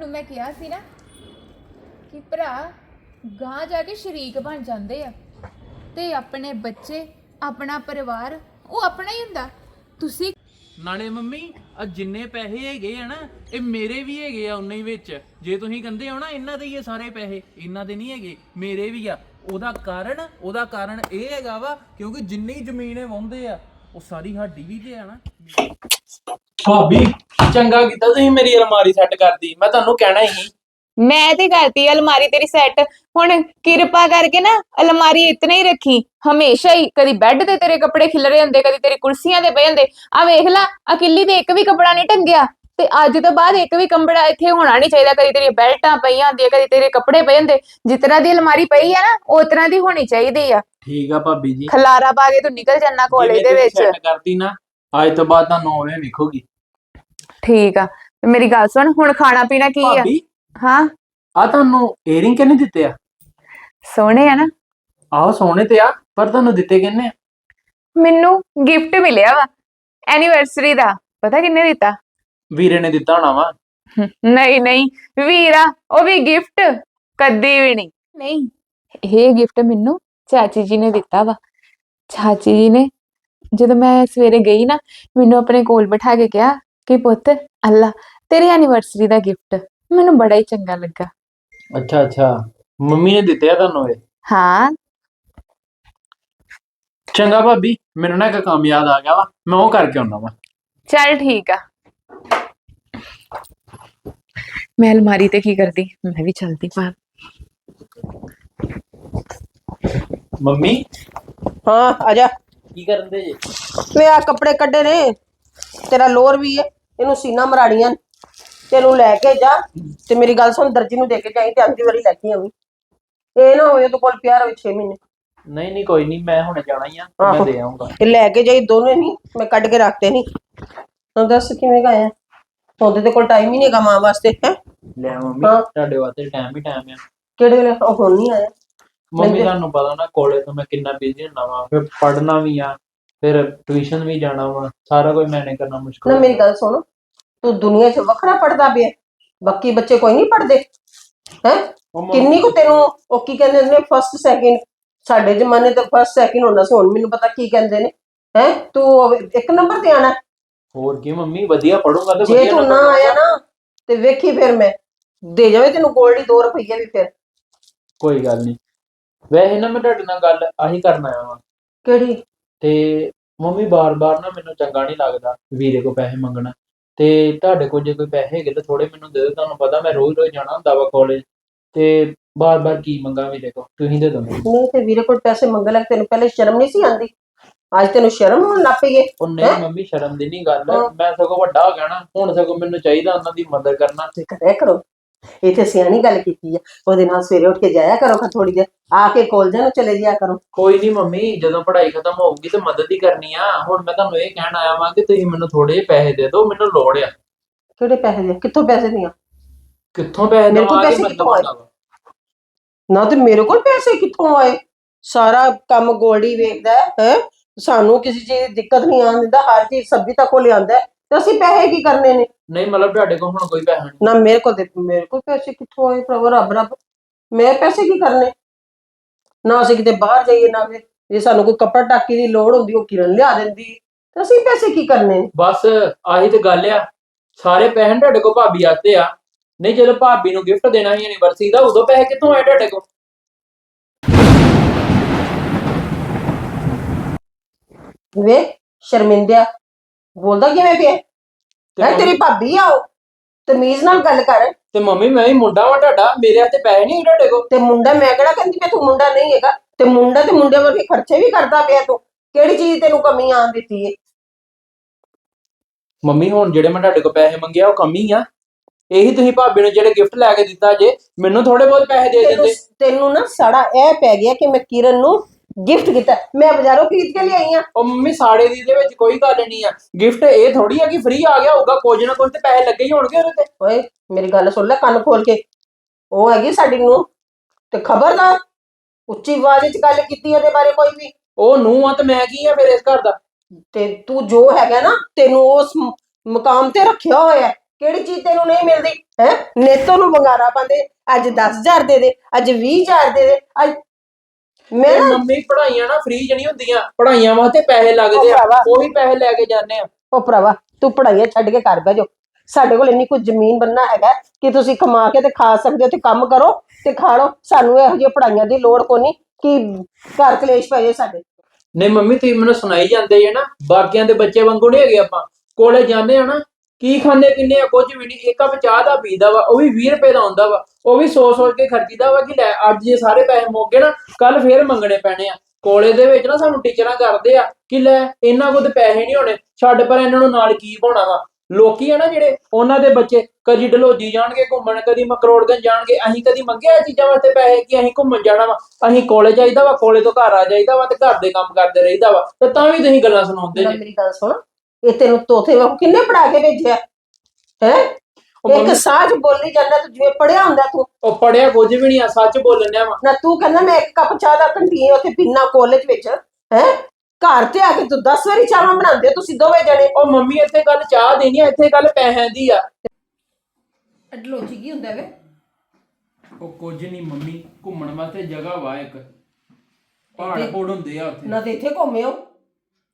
ਤੁਹਾਨੂੰ ਮੈਂ ਕਿਹਾ ਸੀ ਨਾ ਕਿ ਭਰਾ ਗਾਂ ਜਾ ਕੇ ਸ਼ਰੀਕ ਬਣ ਜਾਂਦੇ ਆ ਤੇ ਆਪਣੇ ਬੱਚੇ, ਆਪਣਾ ਪਰਿਵਾਰ, ਉਹ ਆਪਣਾ ਹੀ ਹੁੰਦਾ। ਤੁਸੀਂ ਨਾਲੇ ਮੰਮੀ ਆ ਜਿੰਨੇ ਪੈਸੇ ਹੈਗੇ ਆ ਨਾ, ਇਹ ਮੇਰੇ ਵੀ ਹੈਗੇ ਆ ਉਨੇ ਹੀ ਵਿੱਚ। ਜੇ ਤੁਸੀਂ ਕਹਿੰਦੇ ਹੋ ਨਾ, ਇਹਨਾਂ ਦੇ ਹੀ ਆ ਸਾਰੇ ਪੈਸੇ, ਇਹਨਾਂ ਦੇ ਨਹੀਂ ਹੈਗੇ, ਮੇਰੇ ਵੀ ਆ। ਉਹਦਾ ਕਾਰਨ ਉਹਦਾ ਕਾਰਨ ਇਹ ਹੈਗਾ ਵਾ, ਕਿਉਂਕਿ ਜਿੰਨੀ ਜ਼ਮੀਨ ਇਹ ਵਾਹੁੰਦੇ ਆ ਉਹ ਸਾਰੀ ਸਾਡੀ ਵੀ ਤੇ ਆ ਨਾ। ਭਾਬੀ ਚੰਗਾ ਕੀਤਾ ਤੁਸੀਂ ਮੇਰੀ ਅਲਮਾਰੀ ਸੈੱਟ ਕਰਦੀ ਮੈਂ ਤੁਹਾਨੂੰ ਕਹਿਣਾ ਹੀ। ਮੈਂ ਤੇ ਕਰਤੀ ਅਲਮਾਰੀ ਤੇਰੀ ਸੈੱਟ ਹੁਣ ਕਿਰਪਾ ਕਰਕੇ ਨਾ ਅਲਮਾਰੀ ਇਤਨੇ ਹੀ ਰੱਖੀ। ਹਮੇਸ਼ਾ ਹੀ ਕਦੀ ਬੈੱਡ ਤੇ ਤੇਰੇ ਕੱਪੜੇ ਖਿਲਰੇ ਹੁੰਦੇ ਕਦੀ ਤੇਰੀ ਕੁਰਸੀਆਂ ਤੇ ਪਏ ਹੁੰਦੇ। ਆ ਵੇਖ ਲੈ ਅਕਿੱਲੀ ਤੇ ਇੱਕ ਵੀ ਕੱਪੜਾ ਨਹੀਂ ਟੰਗਿਆ। ਤੇ ਅੱਜ ਤੋਂ ਬਾਅਦ ਇੱਕ ਵੀ ਕੰਬੜਾ ਇੱਥੇ ਹੋਣਾ ਨਹੀਂ ਚਾਹੀਦਾ ਕਦੀ ਤੇਰੀ ਬੈਲਟਾਂ ਪਈਆਂ ਹੁੰਦੀਆਂ ਕਦੀ ਤੇਰੇ ਕੱਪੜੇ ਪਏ ਹੁੰਦੇ ਜਿਸ ਤਰ੍ਹਾਂ ਦੀ ਅਲਮਾਰੀ ਪਈ ਆ ਨਾ ਉਸ ਤਰ੍ਹਾਂ ਦੀ ਹੋਣੀ ਚਾਹੀਦੀ ਆ। ਠੀਕ ਆ ਭਾਬੀ ਜੀ। ਖਲਾਰਾ ਪਾ ਕੇ ਤੂੰ ਨਿਕਲ ਜਾਣਾ ਕਾਲਜ ਦੇ ਵਿੱਚ। set ਕਰਤੀ ਨਾ ਅੱਜ ਤੋਂ ਬਾਅਦ ਤੁਹਾਨੂੰ ਉਵੇਂ ਵਿਖੋਗੀ ਠੀਕ ਆ ਤੇ ਮੇਰੀ ਗੱਲ ਸੁਣ ਹੁਣ ਖਾਣਾ ਪੀਣਾ ਕੀ ਆ? ਭਾਬੀ ਹਾਂ? ਆ ਤੁਹਾਨੂੰ ਏਅਰਿੰਗ ਕਿਹਨੇ ਦਿੱਤੇ ਆ? ਸੋਹਣੇ ਆ ਨਾ। ਆਹੋ ਸੋਹਣੇ ਤੇ ਆ ਪਰ ਤੁਹਾਨੂੰ ਦਿੱਤੇ ਕਿਹਨੇ ਆ? ਮੈਨੂੰ ਗਿਫਟ ਮਿਲਿਆ ਵਾ ਐਨੀਵਰਸਰੀ ਦਾ ਪਤਾ ਕਿੰਨੇ ਦਿੱਤਾ? ਵੀਰੇ ਨੇ ਦਿੱਤਾ ਹੋਣਾ ਵਾ। ਨਹੀਂ ਨਹੀਂ ਵੀਰਾ ਉਹ ਵੀ ਗਿਫਟ ਕਦੀ ਵੀ ਨਹੀਂ। ਨਹੀਂ। ਇਹ ਗਿਫਟ ਮੈਨੂੰ ਚਾਚੀ ਜੀ ਨੇ ਦਿੱਤਾ ਵਾ। ਚਾਚੀ ਜੀ ਨੇ ਜਦੋਂ ਮੈਂ ਸਵੇਰੇ ਗਈ ਨਾ ਮੈਨੂੰ ਆਪਣੇ ਕੋਲ ਬਿਠਾ ਕੇ ਕਿਹਾ ਕਿ ਪੁੱਤ ਅੱਲਾ ਤੇਰੀ ਐਨੀਵਰਸਰੀ ਦਾ ਗਿਫਟ ਮੈਨੂੰ ਬੜਾ ਹੀ ਚੰਗਾ ਲੱਗਾ। ਅੱਛਾ ਅੱਛਾ। ਮੰਮੀ ਨੇ ਦਿੱਤੇ ਆ ਤੁਹਾਨੂੰ ਇਹ? ਹਾਂ। ਚੰਗਾ ਭਾਬੀ ਮੈਨੂੰ ਨਾ ਇੱਕ ਕੰਮ ਯਾਦ ਆ ਗਿਆ ਵਾ ਮੈਂ ਉਹ ਕਰਕੇ ਆਉਣਾ ਵਾ। ਚੱਲ ਠੀਕ ਆ। ਮੈਂ ਅਲਮਾਰੀ ਤੇ ਕੀ ਕਰਦੀ? ਮੈਂ ਵੀ ਚਲਦੀ ਬਾਹਰ। ਮੰਮੀ? ਹਾਂ ਆ ਜਾ। ਕੀ ਕਰਨ ਦੇ ਜੀ? ਮੈਂ ਆ ਕੱਪੜੇ ਕੱਢੇ ਨੇ। ਤੇਰਾ ਲੋਰ ਵੀ ਹੈ ਇਹਨੂੰ ਸੀਨਾ ਮਰਾੜੀਆਂ ਤੈਨੂੰ ਲੈ ਕੇ ਜਾ। ਤੇ ਮੇਰੀ ਗੱਲ ਸੁਣ ਦਰਜੀ ਨੂੰ ਦੇ ਕੇ ਜਾਈ ਤੇ ਆਂਦੀ ਵਾਰੀ ਲੈ ਕੇ ਆਵੀਂ। ਇਹ ਨਾ ਹੋਏ ਤੂੰ ਕੋਲ ਪਿਆ ਰਵੇ 6 ਮਹੀਨੇ। ਨਹੀਂ ਨਹੀਂ ਕੋਈ ਨਹੀਂ ਮੈਂ ਹੁਣ ਜਾਣਾ ਹੀ ਆ ਮੈਂ ਆਹੋ। ਦੇ ਆਉਂਗਾ ਇਹ ਲੈ ਕੇ ਜਾਈ ਦੋਨੇ ਨਹੀਂ ਮੈਂ ਕੱਢ ਕੇ ਰੱਖਤੇ ਨਹੀਂ ਤਾਂ ਦੱਸ ਕਿਵੇਂ ਗਾਇਆ ਉਹਦੇ ਤੇ ਕੋਲ ਟਾਈਮ ਹੀ ਨਹੀਂ ਹੈਗਾ ਮਾਂ ਵਾਸਤੇ ਹੈ? ਲੈ ਮੰਮੀ ਹਾਂ। ਤੁਹਾਡੇ ਵਾਸਤੇ ਟਾਈਮ ਹੀ ਟਾਈਮ ਆ। ਕਿਹੜੇ ਵੇਲੇ? ਉਹ ਹੁਣ ਨਹੀਂ ਆਇਆ। ਮੰਮੀ ਤੁਹਾਨੂੰ ਪਤਾ ਨਾ ਕਾਲਜ ਤੋਂ ਮੈਂ ਕਿੰਨਾ ਬਿਜ਼ੀ ਹੁੰਦਾ ਵਾਂ ਫਿਰ ਪੜ੍ਹਨਾ ਵੀ ਆ ਫਿਰ ਟਿਊਸ਼ਨ ਵੀ ਜਾਣਾ ਵਾ ਸਾਰਾ ਕੁਝ ਮੈਨੇ ਕਰਨਾ ਮੁਸ਼ਕਲ ਨਾ ਮੇਰੀ ਗੱਲ ਸੁਣ ਤੂੰ ਦੁਨੀਆ 'ਚ ਵੱਖਰਾ ਪੜਦਾ ਪਿਆ ਬਾਕੀ ਬੱਚੇ ਕੋਈ ਨਹੀਂ ਪੜਦੇ ਹੈ? ਕਿੰਨੀ ਕੁ ਤੈਨੂੰ ਉਹ ਕੀ ਕਹਿੰਦੇ ਨੇ ਫਸਟ ਸੈਕਿੰਡ ਸਾਡੇ ਜ਼ਮਾਨੇ ਤੇ ਫਸਟ ਸੈਕਿੰਡ ਹੁੰਦਾ ਸੀ ਹੁਣ ਮੈਨੂੰ ਪਤਾ ਕੀ ਕਹਿੰਦੇ ਨੇ ਹੈ? ਤੂੰ ਇੱਕ ਨੰਬਰ ਤੇ ਆਣਾ ਹੋਰ ਕੀ ਮੰਮੀ ਵਧੀਆ ਪੜੂੰਗਾ ਤੇ ਜੇ ਵਧੀਆ ਤੂੰ ਨਾ number ਆਇਆ ਨਾ ਤੇ ਵੇਖੀ ਫਿਰ ਮੈਂ। ਦੇ ਜਾਵੇ ਤੈਨੂੰ ਗੋਲਡੀ 2 ਰੁਪਏ ਵੀ ਫਿਰ। ਕੋਈ ਗੱਲ ਨਹੀਂ ਵੈਸੇ ਨਾ ਮੈਂ ਤੁਹਾਡੇ ਨਾਲ ਗੱਲ ਆਹੀ ਕਰਨ ਆਇਆ ਵਾਂ। ਕਿਹੜੀ? ਤੇ ਮੰਮੀ ਬਾਰ-ਬਾਰ ਨਾ ਮੈਨੂੰ ਚੰਗਾ ਨਹੀਂ ਲੱਗਦਾ ਵੀਰੇ ਕੋ ਪੈਸੇ ਮੰਗਣਾ। ਤੇ ਤੁਹਾਡੇ ਕੋਲ ਜੇ ਕੋਈ ਪੈਸੇ ਹੈਗੇ ਤਾਂ ਥੋੜੇ ਮੈਨੂੰ ਦੇ ਦਿਓ ਤੁਹਾਨੂੰ ਪਤਾ ਮੈਂ ਰੋਜ਼-ਰੋਜ਼ ਜਾਣਾ ਹੁੰਦਾ ਵਾ ਕਾਲਜ ਤੇ ਬਾਰ-ਬਾਰ ਕੀ ਮੰਗਾ ਵੀਰੇ ਕੋ ਤੁਸੀਂ ਦੇ ਦਿਓ ਮੈਨੂੰ। ਨਹੀਂ ਤੇ ਵੀਰੇ ਕੋਲ ਪੈਸੇ ਮੰਗ ਲੈ ਤੈਨੂੰ ਪਹਿਲੇ ਸ਼ਰਮ ਨਹੀਂ ਸੀ ਆਂਦੀ ਅੱਜ ਤੈਨੂੰ ਸ਼ਰਮ ਆਉਣ ਲੱਗ ਪਈ ਏ? ਉਹ ਨਹੀਂ? ਮੰਮੀ ਸ਼ਰਮ ਦੀ ਨਹੀਂ ਗੱਲ। ਹਾਂ। ਮੈਂ ਸਗੋਂ ਵੱਡਾ ਹੋ ਗਿਆ ਨਾ ਹੁਣ ਸਗੋਂ ਮੈਨੂੰ ਚਾਹੀਦਾ ਉਹਨਾਂ ਦੀ ਮਦਦ ਕਰਨਾ। ਤੇ ਕਰਿਆ ਕਰੋ। ਇੱਥੇ ਸਿਆਣੀ ਗੱਲ ਕੀਤੀ ਆ। ਉਹਦੇ ਨਾਲ ਸਵੇਰੇ ਉੱਠ ਕੇ ਜਾਇਆ ਕਰੋ ਥੋੜੀ ਦੇਰ। ਆ ਕੇ ਕਾਲਜਾਂ ਨੂੰ ਚਲੇ ਜਾਇਆ ਕਰੋ। ਕੋਈ ਨਹੀਂ ਮੰਮੀ ਜਦੋਂ ਪੜ੍ਹਾਈ ਖਤਮ ਹੋਊਗੀ ਤੇ ਮਦਦ ਹੀ ਕਰਨੀ ਆ। ਹੁਣ ਮੈਂ ਤੁਹਾਨੂੰ ਇਹ ਕਹਿਣ ਆਇਆ ਵਾਂ ਕਿ ਤੁਸੀਂ ਮੈਨੂੰ ਥੋੜੇ ਜਿਹੇ ਪੈਸੇ ਦੇ ਦਿਓ ਮੈਨੂੰ ਲੋੜ ਆ। ਕਿਹੜੇ ਪੈਸੇ ਦੇ? ਕਿੱਥੋਂ ਪੈਸੇ ਦੀਆਂ? ਕਿੱਥੋਂ ਪੈਸੇ ਮੇਰੇ ਕੋਲ ਦੇਵਾਂਗੇ ਪੈਸੇ ਕਿੱਥੋਂ ਆਏ? ਨਾ ਤੇ ਮੇਰੇ ਕੋਲ ਪੈਸੇ ਕਿੱਥੋਂ ਆਏ? ਸਾਰਾ ਕੰਮ ਗੋਲਡੀ ਵੇਖਦਾ ਹੈ ਹੈਂ? ਸਾਨੂੰ ਕਿਸੇ ਚੀਜ਼ ਦੀ ਦਿੱਕਤ ਨਹੀਂ ਆਉਣ ਦਿੰਦਾ ਹਰ ਚੀਜ਼ ਸਬਜ਼ੀ ਤੱਕ ਉਹ ਲਿਆਂਦਾ ਹੈ, ਤੇ ਅਸੀਂ ਪੈਸੇ ਕੀ ਕਰਨੇ ਨੇ? ਨਹੀਂ ਮਤਲਬ ਤੁਹਾਡੇ ਕੋਲ ਹੁਣ ਕੋਈ ਪੈਸਾ ਨਹੀਂ। ਨਾ ਮੇਰੇ ਕੋਲ ਤੇ ਮੇਰੇ ਕੋਲ ਪੈਸੇ ਕਿੱਥੋਂ ਆਏ ਪ੍ਰਭੂ ਰੱਬ ਰੱਬ। ਮੈਂ ਪੈਸੇ ਕੀ ਕਰਨੇ? ਨਾ ਅਸੀਂ ਕਿਤੇ ਬਾਹਰ ਜਾਈਏ ਨਾ ਫਿਰ ਜੇ ਸਾਨੂੰ ਕੋਈ ਕੱਪੜਾ ਟਾਕੀ ਦੀ ਲੋੜ ਹੁੰਦੀ ਉਹ ਕਿਰਨ ਲਿਆ ਦਿੰਦੀ। ਤੇ ਅਸੀਂ ਪੈਸੇ ਕੀ ਕਰਨੇ? ਨੇ ਬਸ ਆਹੀ ਤੇ ਗੱਲ ਆ। ਸਾਰੇ ਪੈਸੇ ਨਾ ਤੁਹਾਡੇ ਕੋਲ ਭਾਬੀ ਆਤੇ ਆ। ਨਹੀਂ ਜਦੋਂ ਭਾਬੀ ਨੂੰ ਗਿਫਟ ਦੇਣਾ ਸੀ ਐਨੀਵਰਸਰੀ ਦਾ ਉਦੋਂ ਪੈਸੇ ਕਿੱਥੋਂ ਆਏ ਤੁਹਾਡੇ ਕੋਲ? ਵੇ ਸ਼ਰਮਿੰਦਿਆ ਬੋਲਦਾ ਕਿਵੇਂ ਪਿਆ? ਹੈ ਤੇਰੀ ਭਾਬੀ ਆ ਉਹ? ਤਮੀਜ਼ ਨਾਲ ਗੱਲ ਕਰ। ਤੇ ਮੰਮੀ ਮੈਂ ਵੀ ਮੁੰਡਾ ਵਾਂ ਤੁਹਾਡਾ ਮੇਰੇ ਹੱਥੇ ਪੈਸੇ ਨਹੀਂ ਤੁਹਾਡੇ ਕੋਲ। ਤੇ ਮੁੰਡਾ ਮੈਂ ਕਿਹੜਾ ਕਹਿੰਦੀ ਮੈਂ ਤੂੰ ਮੁੰਡਾ ਨਹੀਂ ਹੈਗਾ? ਤੇ ਮੁੰਡਾ ਤੇ ਮੁੰਡੇ ਵਰਗੇ ਖਰਚੇ ਵੀ ਕਰਦਾ ਪਿਆ ਤੂੰ। ਕਿਹੜੀ ਚੀਜ਼ ਤੈਨੂੰ ਕਮੀ ਆਣ ਦਿੱਤੀ ਏ? ਮੰਮੀ ਹੁਣ ਜਿਹੜੇ ਮੈਂ ਤੁਹਾਡੇ ਕੋਲ ਪੈਸੇ ਮੰਗਿਆ ਉਹ ਕਮੀ ਆ। ਇਹੀ ਤੁਸੀਂ ਭਾਬੀ ਨੂੰ ਜਿਹੜੇ ਗਿਫਟ ਲੈ ਕੇ ਦਿੱਤਾ ਜੇ ਮੈਨੂੰ ਥੋੜੇ ਬਹੁਤ ਪੈਸੇ ਦੇ ਦਿੰਦੇ। ਤੈਨੂੰ ਨਾ ਸਾੜਾ ਇਹ ਪੈ ਗਿਆ ਕਿ ਮੈਂ ਕਿਰਨ ਨੂੰ ਗਿਫਟ ਕੀਤਾ। ਮੈਂ ਬਾਜ਼ਾਰੋਂ ਖਰੀਦ ਕੇ ਲਿਆਈ ਆ। ਉਹ ਮੰਮੀ ਸਾੜੇ ਦੀ ਦੇ ਵਿੱਚ ਕੋਈ ਗੱਲ ਨਹੀਂ ਆ। ਗਿਫਟ ਇਹ ਥੋੜੀ ਆ ਕਿ ਫ੍ਰੀ ਆ ਗਿਆ ਹੋਊਗਾ ਕੁਝ ਨਾ ਕੁਝ ਤੇ ਪੈਸੇ ਲੱਗੇ ਹੀ ਹੋਣਗੇ ਉਹਦੇ ਤੇ। ਓਏ ਮੇਰੀ ਗੱਲ ਸੁਣ ਲੈ ਕੰਨ ਖੋਲ ਕੇ। ਉਹ ਹੈਗੀ ਸਾਡੀ ਨੂੰ ਤੇ ਖਬਰਦਾਰ ਉੱਚੀ ਆਵਾਜ਼ ਵਿੱਚ ਗੱਲ ਕੀਤੀ ਉਹਦੇ ਬਾਰੇ ਕੋਈ ਵੀ। ਉਹ ਨੂੰ ਆ ਤੇ ਮੈਂ ਕੀ ਆ ਫਿਰ ਇਸ ਘਰ ਦਾ? ਤੇ ਤੂੰ ਜੋ ਹੈਗਾ ਨਾ ਤੈਨੂੰ ਉਸ ਮ- ਮੁਕਾਮ ਤੇ ਰੱਖਿਆ ਹੋਇਆ ਹੈ। ਕਿਹੜੀ ਚੀਜ਼ ਤੈਨੂੰ ਨਹੀਂ ਮਿਲਦੀ? ਹੈ? ਨੇਤੋਂ ਨੂੰ ਵੰਗਾਰਾ ਪਾਉਂਦੇ। ਅੱਜ 10000 ਦੇ ਦੇ ਅੱਜ 20000 ਦੇ ਦੇ ਅੱਜ ਮੈਂ ਇਹ ਮੰਮੀ ਪੜ੍ਹਾਈਆਂ ਨਾ ਫ੍ਰੀ ਨਹੀਂ ਹੁੰਦੀਆਂ। ਪੜ੍ਹਾਈਆਂ ਵਾਸਤੇ ਪੈਸੇ ਲੱਗਦੇ ਆ। ਭਰਾਵਾ। ਉਹੀ ਪੈਸੇ ਲੈ ਕੇ ਜਾਂਦੇ ਆ। ਉਹ ਭਰਾਵਾ ਤੂੰ ਪੜਾਈਆਂ ਛੱਡ ਕੇ ਘਰ ਬਹਿ ਜਾਓ। ਸਾਡੇ ਕੋਲ ਇੰਨੀ ਕੁਝ ਜ਼ਮੀਨ ਬੰਨਾ ਹੈਗਾ ਕਿ ਤੁਸੀਂ ਕਮਾ ਕੇ ਤੇ ਖਾ ਸਕਦੇ ਹੋ ਤੇ ਕੰਮ ਕਰੋ ਤੇ ਖਾ ਲਓ। ਸਾਨੂੰ ਇਹੋ ਜਿਹੀਆਂ ਪੜਾਈਆਂ ਦੀ ਲੋੜ ਕੋਨੀ ਕਿ ਘਰ ਕਲੇਸ਼ ਪੈ ਜਾਏ ਸਾਡੇ। ਨਹੀਂ ਮੰਮੀ ਤੁਸੀਂ ਮੈਨੂੰ ਸੁਣਾਈ ਜਾਂਦੇ ਜੇ ਨਾ। ਬਾਕੀਆਂ ਦੇ ਬੱਚੇ ਵਾਂਗੂ ਨਹੀਂ ਹੈਗੇ ਆਪਾਂ। ਕੋਲੇ ਜਾਂਦੇ ਆ ਨਾ ਕੀ ਖਾਂਦੇ ਪੀਂਦੇ ਆ, ਕੁਝ ਵੀ ਨਹੀਂ ਇੱਕ ਕੱਪ ਚਾਹ ਦਾ ਪੀਦਾ ਵਾ, ਉਹ ਵੀ 20 ਰੁਪਏ ਦਾ ਹੁੰਦਾ ਵਾ। ਉਹ ਵੀ ਸੋਚ ਸੋਚ ਕੇ ਖਰਚੀਦਾ ਵਾ ਕਿ ਲੈ, ਅੱਜ ਜੇ ਸਾਰੇ ਪੈਸੇ ਮੁੱਕ ਗਏ ਨਾ ਕੱਲ ਫੇਰ ਮੰਗਣੇ ਪੈਣੇ ਆ। ਕੋਲੇ ਦੇ ਵਿੱਚ ਨਾ ਸਾਨੂੰ ਟੀਚਰਾਂ ਕਰਦੇ ਆ ਕਿ ਲੈ ਇਹਨਾਂ ਕੋਲ ਤੇ ਪੈਸੇ ਨਹੀਂ ਹੋਣੇ, ਛੱਡ ਪਰ ਇਹਨਾਂ ਨੂੰ ਨਾਲ ਕੀ ਪਾਉਣਾ ਵਾ। ਲੋਕੀ ਆ ਨਾ ਜਿਹੜੇ, ਉਹਨਾਂ ਦੇ ਬੱਚੇ ਕਦੀ ਡਲੋਜੀ ਜਾਣਗੇ, ਘੁੰਮਣ, ਕਦੀ ਮਕਰੋੜਗੰਜ ਜਾਣਗੇ, ਅਸੀਂ ਕਦੀ ਮੰਗਿਆ ਇਹ ਚੀਜ਼ਾਂ ਵਾਸਤੇ ਪੈਸੇ ਕਿ ਅਸੀਂ ਘੁੰਮਣ ਜਾਣਾ ਵਾ। ਅਸੀਂ ਕੋਲੇ ਜਾਈਦਾ ਵਾ, ਕੋਲੇ ਤੋਂ ਘਰ ਆ ਜਾਈਦਾ ਵਾ ਤੇ ਘਰ ਦੇ ਕੰਮ ਕਰਦੇ ਰਹੀਦਾ ਵਾ। ਤੇ ਤਾਂ ਵੀ ਤੁਸੀਂ ਗੱਲਾਂ ਸੁਣਾਉਂਦੇ ਜੀ। ਮੇਰੀ ਗੱਲ ਸੁਣ ਇਹ ਤੈਨੂੰ ਤੋਥੇ ਵਾਂਗੂ ਕਿੰਨੇ ਪੜਾ ਕੇ ਭੇਜਿਆ? ਹੈ? ਉਹ ਇੱਕ ਮੰਮੀ- ਸਾਜ ਬੋਲੀ ਜਾਂਦਾ ਤੂੰ ਜਿਵੇਂ ਪੜਿਆ ਹੁੰਦਾ ਤੂੰ। ਉਹ ਪੜਿਆ ਕੁਝ ਵੀ ਨਹੀਂ ਆ ਸੱਚ ਬੋਲਣਿਆ ਵਾ। ਨਾ ਤੂੰ ਕਹਿੰਦਾ ਮੈਂ ਇੱਕ ਕੱਪ ਚਾਹ ਦਾ ਕੰਟੀਨ ਉੱਥੇ ਪੀਣਾ ਕਾਲਜ ਵਿੱਚ ਹੈ? ਘਰ ਤੇ ਆ ਕੇ ਤੂੰ 10 ਵਾਰੀ ਚਾਹਾਂ ਬਣਾਉਂਦੇ ਹੋ ਤੁਸੀਂ ਦੋਵੇਂ ਜਣੇ। ਉਹ ਮੰਮੀ ਇੱਥੇ ਗੱਲ ਚਾਹ ਦੀ ਨਹੀਂ ਆ ਇੱਥੇ ਗੱਲ ਪੈਸਿਆਂ ਦੀ ਆ। ਅਡਲੋਜੀ ਕੀ ਹੁੰਦਾ ਵੇ? ਉਹ ਕੁਝ ਨਹੀਂ ਮੰਮੀ ਘੁੰਮਣ ਵਾਸਤੇ ਜਗ੍ਹਾ ਵਾ ਇੱਕ। ਪਹਾੜ ਪੋੜ ਹੁੰਦੇ ਆ ਉੱਥੇ। ਨਾ ਤੇ ਇੱਥੇ ਘੁੰਮਿਓ